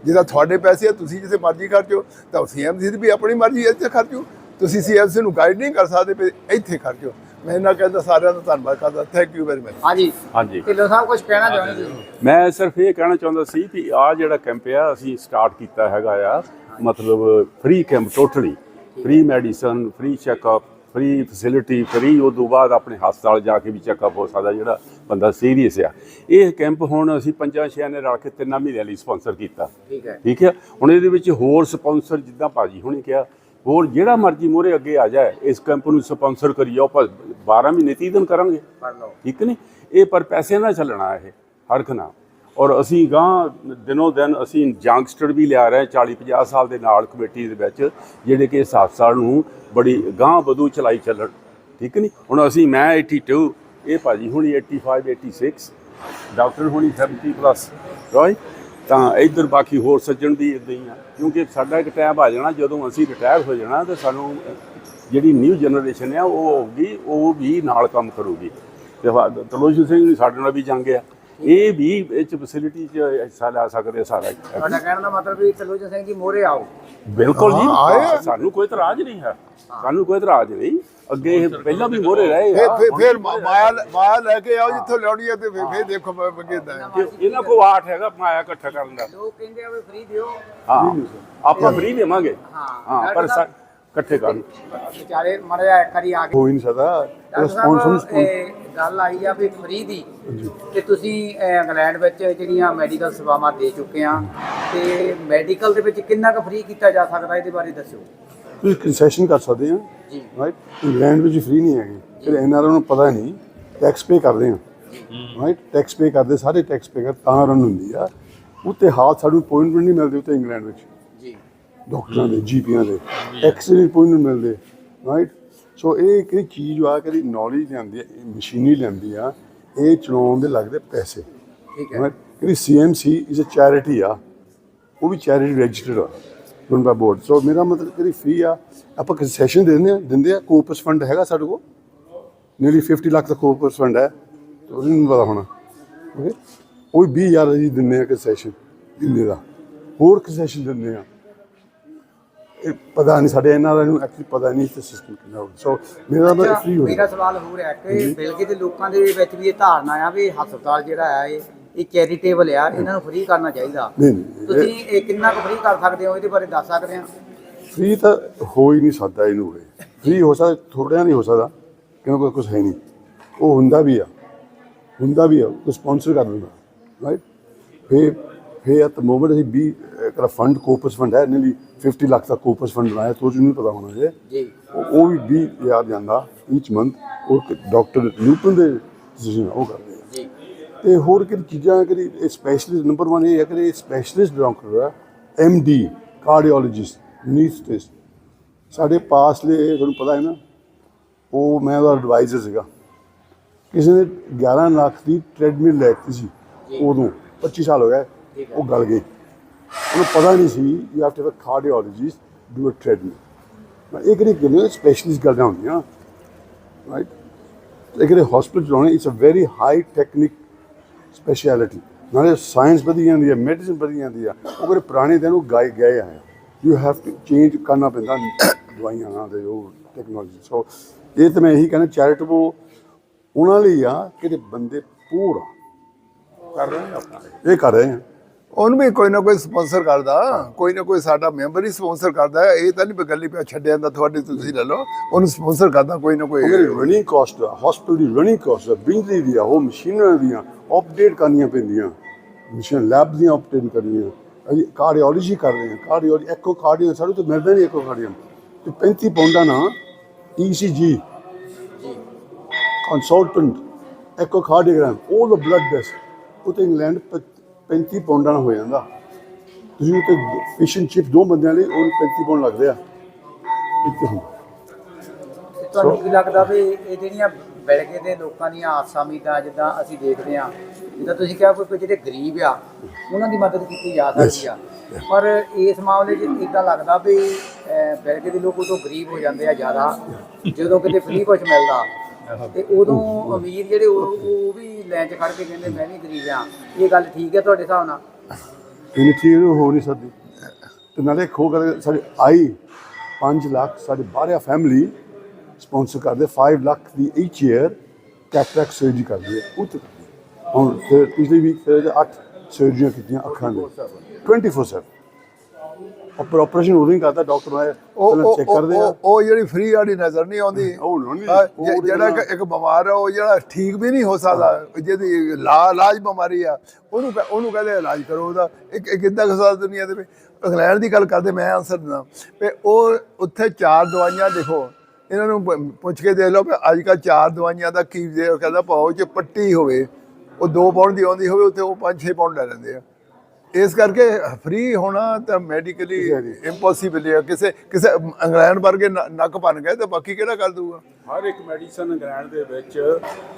ਜਿਹਦਾ ਤੁਹਾਡੇ ਪੈਸੇ ਆ, ਤੁਸੀਂ ਜਿੱਥੇ ਮਰਜ਼ੀ ਖਰਚੋ, ਤਾਂ ਸੀਐਮਸੀ ਦੀ ਵੀ ਆਪਣੀ ਮਰਜ਼ੀ ਇੱਥੇ ਖਰਚੋ। ਤੁਸੀਂ ਸੀਐਮਸੀ ਨੂੰ ਗਾਈਡ ਨਹੀਂ ਕਰ ਸਕਦੇ, ਵੀ ਇੱਥੇ ਖਰਚੋ। ਮੈਂ ਇਹਨਾਂ ਕਹਿੰਦਾ ਸਾਰਿਆਂ ਦਾ ਧੰਨਵਾਦ ਕਰਦਾ। ਥੈਂਕ ਯੂ ਵੈਰੀ ਮਚ ਹਾਂਜੀ। ਹਾਂਜੀ। ਢਿੱਲੋਂ ਸਾਹਿਬ ਕੁਝ ਕਹਿਣਾ ਚਾਹੁੰਦੇ ਜੀ ਮੈਂ ਸਿਰਫ ਇਹ ਕਹਿਣਾ ਚਾਹੁੰਦਾ ਸੀ ਕਿ ਆ ਜਿਹੜਾ ਕੈਂਪ ਆ ਅਸੀਂ ਸਟਾਰਟ ਕੀਤਾ ਹੈਗਾ ਆ ਮਤਲਬ free camp totally free medicine free checkup free facility free ਉਹ ਤੋਂ ਬਾਅਦ ਆਪਣੇ ਹਸਪਤਾਲ ਜਾ ਕੇ ਵੀ ਚੈੱਕਅਪ ਹੋ ਸਕਦਾ ਜਿਹੜਾ ਬੰਦਾ ਸੀਰੀਅਸ ਆ। ਇਹ ਕੈਂਪ ਹੁਣ ਅਸੀਂ ਪੰਜਾਂ ਛਿਆਂ ਨੇ ਰਲ ਕੇ ਤਿੰਨਾਂ ਮਹੀਨਿਆਂ ਲਈ ਸਪਾਂਸਰ ਕੀਤਾ। ਠੀਕ ਹੈ। ਠੀਕ ਹੈ? ਹੁਣ ਇਹਦੇ ਵਿੱਚ ਹੋਰ ਸਪਾਂਸਰ ਜਿੱਦਾਂ ਭਾਜੀ ਹੁਣੇ ਕਿਹਾ ਹੋਰ ਜਿਹੜਾ ਮਰਜ਼ੀ ਮੋਰੇ ਅੱਗੇ ਆ ਜਾਏ ਇਸ ਕੈਂਪ ਨੂੰ ਸਪਾਂਸਰ ਕਰੀ ਜਾਓ ਆਪਾਂ 12 ਮਹੀਨੇ 30 ਦਿਨ ਕਰਾਂਗੇ। ਠੀਕ ਨਹੀਂ? ਇਹ ਪਰ ਪੈਸੇ ਨਾਲ ਚੱਲਣਾ ਇਹ ਹਰਖ ਨਾਲ। ਔਰ ਅਸੀਂ ਗਾਂ ਦਿਨੋਂ ਦਿਨ ਅਸੀਂ ਯੰਗਸਟਰ ਵੀ ਲਿਆ ਰਹੇ 40 50 ਸਾਲ ਦੇ ਨਾਲ ਕਮੇਟੀ ਦੇ ਵਿੱਚ ਜਿਹੜੇ ਕਿ ਇਸ ਹਸਪਤਾਲ ਨੂੰ ਬੜੀ ਗਾਂ ਵਧੂ ਚਲਾਈ ਚੱਲਣ। ਠੀਕ ਨਹੀਂ? ਹੁਣ ਅਸੀਂ ਮੈਂ 82 ਇਹ ਭਾਜੀ ਹੁਣੀ 85 86 ਡਾਕਟਰ ਹੁਣੀ 70 ਪਲੱਸ ਰਾਈਟ ਤਾਂ ਇੱਧਰ ਬਾਕੀ ਹੋਰ ਸੱਜਣ ਵੀ ਇਦਾਂ ਹੀ ਆ। ਕਿਉਂਕਿ ਸਾਡਾ ਇੱਕ ਟਾਈਮ ਆ ਜਾਣਾ ਜਦੋਂ ਅਸੀਂ ਰਿਟਾਇਰ ਹੋ ਜਾਣਾ ਤੇ ਸਾਨੂੰ ਜਿਹੜੀ ਨਿਊ ਜਨਰੇਸ਼ਨ ਆ ਉਹ ਹੋਊਗੀ ਉਹ ਵੀ ਨਾਲ ਕੰਮ ਕਰੂਗੀ। ਤੇ ਤਲੋਜੀ ਸਿੰਘ ਵੀ ਸਾਡੇ ਨਾਲ ਵੀ ਜੰਗ ਆ। ਇਹ ਵੀ ਇਹ ਚ ਫੈਸਿਲਿਟੀ ਚ ਹਿੱਸਾ ਲੈ ਸਕਦੇ ਸਾਰਾ। ਤੁਹਾਡਾ ਕਹਿਣ ਦਾ ਮਤਲਬ ਵੀ ਤਲੋਜਨ ਸਿੰਘ ਜੀ ਮੋਰੇ ਆਓ। ਬਿਲਕੁਲ ਜੀ। ਸਾਨੂੰ ਕੋਈ ਇਤਰਾਜ਼ ਨਹੀਂ ਹੈ। ਸਾਨੂੰ ਕੋਈ ਇਤਰਾਜ਼ ਨਹੀਂ। ਅੱਗੇ ਇਹ ਪਹਿਲਾਂ ਵੀ ਮੋਰੇ ਰਹੇ ਫਿਰ ਆ। ਫਿਰ ਫਿਰ ਮਾਇਆ ਮਾਇਆ ਲੈ ਕੇ ਆਓ ਜਿੱਥੋਂ ਲਿਆਉਣੀ ਹੈ ਤੇ ਫਿਰ ਫਿਰ ਦੇਖੋ ਮੈਂ ਹੈ। ਰਹੇ। ਇਹਨਾਂ ਕੋ ਆਠ ਹੈਗਾ ਮਾਇਆ ਇਕੱਠਾ ਕਰਨ ਦਾ। ਲੋਕ ਕਹਿੰਦੇ ਆ ਵੀ ਫ੍ਰੀ ਦਿਓ। ਹਾਂ ਆਪਾਂ ਫ੍ਰੀ ਦੇਵਾਂਗੇ। ਹਾਂ ਹਾਂ ਪਰ ਸਾ- ਇਕੱਠੇ ਕਰਨ ਵਿਚਾਰੇ ਮਰਿਆ ਇੱਕ ਵਾਰੀ ਆ ਕੇ ਹੋ ਹੀ ਨਹੀਂ ਸਕਦਾ। ਡਾਕਟਰ ਰਿਸਪੌਂਸ ਸਾਹਿਬ ਇਹ ਗੱਲ ਆਈ ਆ ਵੀ ਫ੍ਰੀ ਦੀ। ਤੇ ਤੁਸੀਂ ਅਹ, ਇੰਗਲੈਂਡ ਵਿੱਚ ਜਿਹੜੀਆਂ ਮੈਡੀਕਲ ਸੇਵਾਵਾਂ ਦੇ ਚੁੱਕੇ ਆ ਤੇ ਮੈਡੀਕਲ ਦੇ ਵਿੱਚ ਕਿੰਨਾ ਕੁ ਫ੍ਰੀ ਕੀਤਾ ਜਾ ਸਕਦਾ? ਇਹਦੇ ਬਾਰੇ ਦੱਸਿਓ। ਤੁਸੀਂ ਕੰਸੈਸ਼ਨ ਕਰ ਸਕਦੇ ਆ। ਜੀ। ਰਾਈਟ ਇੰਗਲੈਂਡ ਵਿੱਚ ਫ੍ਰੀ ਨਹੀਂ ਹੈਗੀ। ਫਿਰ ਐਨਆਰਓ ਨੂੰ ਪਤਾ ਨਹੀਂ। ਟੈਕਸ ਪੇ ਕਰਦੇ ਆ। ਰਾਈਟ ਟੈਕਸ ਪੇ ਕਰਦੇ ਸਾਰੇ ਟੈਕਸ ਪੇ ਕਰ ਤਾਂ ਰਨ ਹੁੰਦੀ ਆ। ਉੱਤੇ ਹਾਥ ਸਾਨੂੰ ਅਪਾਇੰਟਮੈਂਟ ਨਹੀਂ ਮਿਲਦੀ ਉੱਤੇ ਇੰਗਲੈਂਡ ਵਿੱਚ। ਜੀ। ਡਾਕਟਰਾਂ ਦੇ ਜੀਪੀਆਂ ਦੇ। ਐਕਸਰੇ ਅਪਾਇੰਟਮੈਂਟ ਮਿਲਦੇ। ਰਾਈਟ ਸੋ ਇਹ ਕਿਹੜੀ ਚੀਜ਼ ਆ ਕਿਹੜੀ ਨੌਲੇਜ ਲਿਆਂਦੀ ਆ ਮਸ਼ੀਨੀ ਲਿਆਂਦੀ ਆ ਇਹ ਚਲਾਉਣ ਦੇ ਲੱਗਦੇ ਪੈਸੇ। ਠੀਕ ਹੈ? ਜਿਹੜੀ ਸੀਐਮਸੀ ਇਜ਼ ਅ ਚੈਰਿਟੀ ਆ ਉਹ ਵੀ ਚੈਰਿਟੀ ਰਜਿਸਟਰਡ ਆ। ਰਨ ਬਾਈ ਬੋਰਡ ਸੋ ਮੇਰਾ ਮਤਲਬ ਕਿ ਫ੍ਰੀ ਆ ਆਪਾਂ ਕੰਸੈਸ਼ਨ ਦੇ ਦਿੰਦੇ ਆ ਦਿੰਦੇ ਆ ਕੋਪਸ ਫੰਡ ਹੈਗਾ ਸਾਡੇ ਕੋਲ ਨੀਅਰਲੀ 50 ਲੱਖ ਦਾ ਕੋਪਸ ਫੰਡ ਹੈ ਤੇ ਉਹਨੂੰ ਨਹੀਂ ਪਤਾ ਹੋਣਾ ਓਕੇ ਉਹ ਵੀ 20000 ਦੀ ਦਿੰਦੇ ਆ ਕੰਸੈਸ਼ਨ ਦਿੰਦੇ ਦਾ ਹੋਰ ਕੰਸੈਸ਼ਨ ਦਿੰਦੇ ਆ ਇਹ ਪਤਾ ਨਹੀਂ ਸਾਡੇ ਇਹਨਾਂ ਦਾ ਨੂੰ ਐਕਚੁਅਲੀ ਪਤਾ ਨਹੀਂ ਤੇ ਸਿਸਟਮ ਕਿੰਨਾ ਹੋਊ ਸੋ ਮੇਰਾ ਮਤਲਬ ਫ੍ਰੀ ਹੋ ਮੇਰਾ ਸਵਾਲ ਹੋ ਰਿਹਾ ਕਿ ਬਿਲਗੇ ਦੇ ਲੋਕਾਂ ਦੇ ਵਿੱਚ ਵੀ ਇਹ ਧਾਰਨਾ ਆ ਵੀ ਹਸਪਤਾਲ ਜਿਹੜਾ ਆ ਇਹ ਇਹ ਚੈਰੀਟੇਬਲ ਆ ਇਹਨਾਂ ਨੂੰ ਫ੍ਰੀ ਕਰਨਾ ਚਾਹੀਦਾ। ਨਹੀਂ ਨਹੀਂ ਤੁਸੀਂ ਇਹ ਕਿੰਨਾ ਕੁ ਫ੍ਰੀ ਕਰ ਸਕਦੇ ਹੋ? ਇਹਦੇ ਬਾਰੇ ਦੱਸ ਸਕਦੇ ਆ ਫ੍ਰੀ ਤਾਂ ਹੋ ਹੀ ਨਹੀਂ ਸਕਦਾ ਇਹਨੂੰ ਹੋਏ ਫ੍ਰੀ ਹੋ ਸਕਦਾ ਥੋੜਿਆਂ ਨਹੀਂ ਹੋ ਸਕਦਾ ਕਿਉਂਕਿ ਕੁਝ ਹੈ ਨਹੀਂ। ਉਹ ਹੁੰਦਾ ਵੀ ਆ ਹੁੰਦਾ ਵੀ ਆ ਕੋਈ ਸਪਾਂਸਰ ਕਰ ਦਿੰਦਾ ਰਾਈਟ ਫੇ ਫੇ ਐਟ ਦ ਮੋਮੈਂਟ ਅਸੀਂ ਵੀ ਇੱਕ ਫੰਡ ਕੋਪਸ ਫੰਡ ਹੈ ਨੀਲੀ 50 ਲੱਖ ਦਾ ਕੋਪਸ ਫੰਡ ਬਣਾਇਆ ਤੋਂ ਜਿਹਨੂੰ ਪਤਾ ਹੋਣਾ ਜੇ ਜੀ। ਉਹ ਉਹ ਵੀ 20 ਹਜ਼ਾਰ ਜਾਂਦਾ ਈਚ ਮੰਥ ਉਹ ਡਾਕਟਰ ਨਿਊਟਨ ਦੇ ਡਿਸੀਜਨ ਉਹ ਕਰਦੇ। ਤੇ ਹੋਰ ਕਿਹੜੀ ਚੀਜ਼ਾਂ ਕਿ ਸਪੈਸ਼ਲਿਸਟ ਨੰਬਰ 1 ਇਹ ਹੈ ਕਿ ਸਪੈਸ਼ਲਿਸਟ ਡਾਕਟਰ ਹੈ ਡੀ ਕਾਰਡੀਓਲੋਜਿਸਟ ਨੀਸਟਿਸਟ ਸਾਡੇ ਪਾਸਲੇ ਤੁਹਾਨੂੰ ਪਤਾ ਹੈ ਨਾ ਉਹ ਮੈਂ ਉਹਦਾ ਐਡਵਾਈਜ਼ਰ ਸੀਗਾ। ਕਿਸੇ ਨੇ 11 ਲੱਖ ਦੀ ਟ੍ਰੈਡਮਿਲ ਲੈਤੀ ਸੀ ਉਦੋਂ 25 ਸਾਲ ਹੋ ਗਏ ਉਹ ਗਲ ਗਈ। ਉਹਨੂੰ ਪਤਾ ਨਹੀਂ ਸੀ you have to have cardiologist do a treadmill ਮੈਂ ਇਹ ਕਿਹੜੀ ਗੱਲ ਸਪੈਸ਼ਲਿਸਟ ਗੱਲਾਂ ਹੁੰਦੀਆਂ ਰਾਈਟ ਇਹ ਕਿਹੜੇ ਹਸਪੀਟਲ ਚਲਾਉਣੇ it's a very high technique specialty ਨਾਲੇ ਸਾਇੰਸ ਵਧੀ ਜਾਂਦੀ ਹੈ ਮੈਡੀਸਿਨ ਵਧੀ ਜਾਂਦੀ ਆ। ਉਹ ਕਿਹੜੇ ਪੁਰਾਣੇ ਦਿਨ ਉਹ ਗਾਏ ਗਏ ਆ। ਯੂ ਹੈਵ ਟੂ ਚੇਂਜ ਕਰਨਾ ਪੈਂਦਾ ਦਵਾਈਆਂ ਨਾਲ ਦੇ ਉਹ ਟੈਕਨੋਲੋਜੀ ਸੋ ਇਹ ਤਾਂ ਮੈਂ ਇਹੀ ਕਹਿੰਦਾ ਚੈਰੀਟੇਬਲ ਉਹਨਾਂ ਲਈ ਆ ਕਿ ਬੰਦੇ ਪੂਰਾ ਕਰ ਰਹੇ ਆ ਇਹ ਕਰ ਰਹੇ ਆ। ਉਹਨੂੰ ਵੀ ਕੋਈ ਨਾ ਕੋਈ ਸਪਾਂਸਰ ਕਰਦਾ। ਕੋਈ ਨਾ ਕੋਈ ਸਾਡਾ ਮੈਂਬਰ ਹੀ ਸਪਾਂਸਰ ਕਰਦਾ। ਇਹ ਤਾਂ ਨਹੀਂ ਵੀ ਗੱਲੀ ਪਿਆ ਛੱਡਿਆ ਜਾਂਦਾ ਤੁਹਾਡੇ ਤੁਸੀਂ ਲੈ ਲਓ। ਉਹਨੂੰ ਸਪਾਂਸਰ ਕਰਦਾ ਕੋਈ ਨਾ ਕੋਈ। ਰਨਿੰਗ ਕਾਸਟ ਹਸਪੀਟਲ ਦੀ ਰਨਿੰਗ ਕਾਸਟ ਬਿਜਲੀ ਦੀ ਆ ਉਹ ਮਸ਼ੀਨਾਂ ਦੀਆਂ ਅਪਡੇਟ ਕਰਨੀਆਂ ਪੈਂਦੀਆਂ। ਮਸ਼ੀਨ ਲੈਬ ਦੀਆਂ ਅਪਡੇਟ ਕਰਨੀਆਂ। ਅਸੀਂ ਕਾਰਡੀਓਲੋਜੀ ਕਰ ਰਹੇ ਹਾਂ। ਕਾਰਡੀਓਲੋਜੀ ਐਕੋ ਕਾਰਡੀਓ ਸਾਨੂੰ ਤਾਂ ਮਿਲਦਾ ਨਹੀਂ ਐਕੋ ਕਾਰਡੀਓ ਤੇ 35 ਪਾਉਂਡਾਂ ਨਾ E ECG consultant echocardiogram all the blood test ਉਹ ਤੇ ਇੰਗਲੈਂਡ 35 ਪਾਉਂਡਾਂ ਨਾਲ ਹੋ ਜਾਂਦਾ। ਤੁਸੀਂ ਉਹ ਤੇ ਪੇਸ਼ੈਂਟ ਚਿਪ ਦੋ ਬੰਦਿਆਂ ਲਈ, ਉਹ 35 ਪਾਉਂਡ ਲੱਗਦੇ ਆ। ਤੁਹਾਨੂੰ ਕੀ ਲੱਗਦਾ ਵੀ ਇਹ ਜਿਹੜੀਆਂ ਬਿਲਗੇ ਦੇ ਲੋਕਾਂ ਦੀਆਂ ਆਸਾਂ ਉਮੀਦਾਂ ਜਿੱਦਾਂ ਅਸੀਂ ਦੇਖਦੇ ਹਾਂ ਜਿੱਦਾਂ ਤੁਸੀਂ ਕਿਹਾ ਕੋਈ ਜਿਹੜੇ ਗਰੀਬ ਆ ਉਹਨਾਂ ਦੀ ਮਦਦ ਕੀਤੀ ਜਾ ਸਕਦੀ ਆ। ਪਰ ਇਸ ਮਾਮਲੇ 'ਚ ਇਦਾਂ ਲੱਗਦਾ ਵੀ ਬਿਲਗੇ ਦੇ ਲੋਕ ਉਦੋਂ ਗਰੀਬ ਹੋ ਜਾਂਦੇ ਆ ਜ਼ਿਆਦਾ ਜਦੋਂ ਕਿਤੇ ਫ੍ਰੀ ਕੁਝ ਮਿਲਦਾ। ਤੇ ਉਦੋਂ ਅਮੀਰ ਜਿਹੜੇ ਉਹ ਵੀ ਲਾਈਨ 'ਚ ਖੜ ਕੇ ਕਹਿੰਦੇ ਮੈਂ ਵੀ ਗਰੀਬ ਆ। ਇਹ ਗੱਲ ਠੀਕ ਹੈ ਤੁਹਾਡੇ ਹਿਸਾਬ ਨਾਲ? ਇਹਨੀ ਚੀਜ਼ ਹੋ ਨਹੀਂ ਸਕਦੀ। ਤੇ ਨਾਲੇ ਖੋ ਕਰ ਸਾਡੇ ਆਈ 5 ਲੱਖ ਸਾਡੇ ਬਾਹਰਿਆ ਫੈਮਿਲੀ ਸਪਾਂਸਰ ਕਰਦੇ 5 ਲੱਖ ਦੀ ਈਚ ਈਅਰ ਕੈਟਰੈਕਟ ਸਰਜਰੀ ਕਰਦੀ ਉਹ ਤੇ ਹੁਣ ਫਿਰ ਪਿਛਲੀ ਵੀਕ ਫਿਰ 8 ਸਰਜਰੀਆਂ ਕੀਤੀਆਂ ਅੱਖਾਂ ਦੇ 24/7 ਆਪਰ ਆਪਰੇਸ਼ਨ ਉਦੋਂ ਹੀ ਕਰਦਾ ਡਾਕਟਰ ਉਹ ਪਹਿਲਾਂ ਚੈੱਕ ਕਰਦੇ ਆ। ਉਹ- ਜਿਹੜੀ ਫ੍ਰੀ ਵਾਲੀ ਨਜ਼ਰ ਨਹੀਂ ਆਉਂਦੀ। ਉਹ ਜਿਹੜਾ ਇੱਕ- ਬਿਮਾਰ ਆ ਉਹ ਜਿਹੜਾ ਠੀਕ ਵੀ ਨਹੀਂ ਹੋ ਸਕਦਾ ਜਿਹਦੀ ਲਾ ਇਲਾਜ ਬਿਮਾਰੀ ਆ ਉਹਨੂੰ ਉਹਨੂੰ ਕਹਿੰਦੇ ਇਲਾਜ ਕਰੋ ਉਹਦਾ। ਇੱਕ ਇੱਕ ਇਦਾਂ ਕਸਾ ਦੁਨੀਆ ਦੇ ਵਿੱਚ ਇੰਗਲੈਂਡ ਦੀ ਗੱਲ ਕਰਦੇ ਮੈਂ ਆਨਸਰ ਦਿੰਦਾ। ਵੀ ਉਹ ਉੱਥੇ ਚਾਰ ਦਵਾਈਆਂ ਲਿਖੋ ਇਹਨਾਂ ਨੂੰ ਪ- ਪੁੱਛ ਕੇ ਦੇਖ ਲਓ ਵੀ ਅੱਜ ਕੱਲ੍ਹ ਚਾਰ ਦਵਾਈਆਂ ਦਾ ਕੀ ਜੇ ਉਹ ਕਹਿੰਦਾ ਪਾਓ ਚ ਪੱਟੀ ਹੋਵੇ ਉਹ 2 ਪਾਉਂਡ ਦੀ ਆਉਂਦੀ ਹੋਵੇ ਉੱਥੇ ਉਹ 5-6 ਪਾਉਂਡ ਲੈ ਲੈਂਦੇ ਆ। ਇਸ ਕਰਕੇ ਫ੍ਰੀ ਹੋਣਾ ਤਾਂ ਮੈਡੀਕਲੀ ਇੰਪੋਸੀਬਲ ਹੈ ਕਿਸੇ ਕਿਸੇ ਇੰਗਲੈਂਡ ਵਰਗੇ ਨ- ਨੱਕ ਬਣ ਗਏ ਤਾਂ ਬਾਕੀ ਕਿਹੜਾ ਕਰ ਦੂਗਾ ਹਰ ਇੱਕ ਮੈਡੀਸਨ ਇੰਗਲੈਂਡ ਦੇ ਵਿੱਚ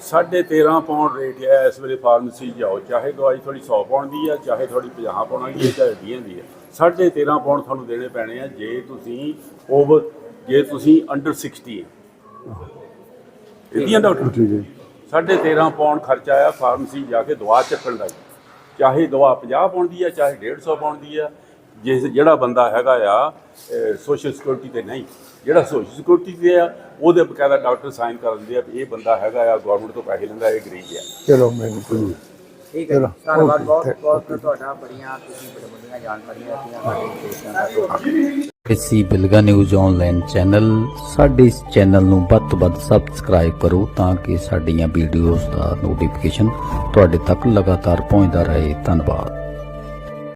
13.5 ਪਾਉਂਡ ਰੇਟ ਹੈ ਇਸ ਵੇਲੇ ਫਾਰਮੇਸੀ ਜਾਓ। ਚਾਹੇ ਦਵਾਈ ਥੋੜੀ 100 ਪਾਉਂਡ ਦੀ ਹੈ ਚਾਹੇ ਥੋੜੀ 50 ਪਾਉਂਡ ਦੀ ਹੈ ਚਾਹੇ 20 ਦੀ ਹੈ 13.5 ਪਾਉਂਡ ਤੁਹਾਨੂੰ ਦੇਣੇ ਪੈਣੇ ਆ ਜੇ ਤੁਸੀਂ ਓਵਰ ਜੇ ਤੁਸੀਂ ਅੰਡਰ 60 ਹੈ ਇਹਦੀਆਂ ਡਾਕਟਰ ਠੀਕ ਹੈ। ਸਾਢੇ 13 ਪਾਉਂਡ ਖਰਚਾ ਆਇਆ ਫਾਰਮੇਸੀ ਜਾ ਕੇ ਦਵਾ ਚੱਕਣ ਦਾ। ਚਾਹੇ ਦਵਾ 50 ਪਾਉਂਡ ਦੀ ਆ ਚਾਹੇ 150 ਪਾਉਂਡ ਦੀ ਆ। ਜਿਸ ਜਿਹੜਾ ਬੰਦਾ ਹੈਗਾ ਆ ਸੋਸ਼ਲ ਸਿਕਿਉਰਿਟੀ ਤੇ ਨਹੀਂ ਜਿਹੜਾ ਸੋਸ਼ਲ ਸਿਕਿਉਰਿਟੀ ਤੇ ਆ ਉਹਦੇ ਬਕਾਇਦਾ ਡਾਕਟਰ ਸਾਈਨ ਕਰ ਦਿੰਦੇ ਆ ਇਹ ਬੰਦਾ ਹੈਗਾ ਆ ਗਵਰਨਮੈਂਟ ਤੋਂ ਪੈਸੇ ਲੈਂਦਾ ਇਹ ਗਰੀਬ ਆ। ਚਲੋ ਮੈਨੂੰ ਠੀਕ ਹੈ। ਧੰਨਵਾਦ ਬਹੁਤ ਬਹੁਤ ਤੁਹਾਡਾ ਬੜੀਆਂ ਤੁਸੀਂ ਬੜੀ ਵੱਡੀਆਂ ਜਾਣਕਾਰੀਆਂ ਦਿੱਤੀਆਂ ਇਸੀ ਬਿਲਗਾ ਨਿਊਜ਼ ਆਨਲਾਈਨ ਚੈਨਲ ਸਾਡੇ ਇਸ ਚੈਨਲ ਨੂੰ ਵੱਧ ਤੋਂ ਵੱਧ ਸਬਸਕ੍ਰਾਈਬ ਕਰੋ ਤਾਂ ਕਿ ਸਾਡੀਆਂ ਵੀਡੀਓਜ਼ ਦਾ ਨੋਟੀਫਿਕੇਸ਼ਨ ਤੁਹਾਡੇ ਤੱਕ ਲਗਾਤਾਰ ਪਹੁੰਚਦਾ ਰਹੇ। ਧੰਨਵਾਦ।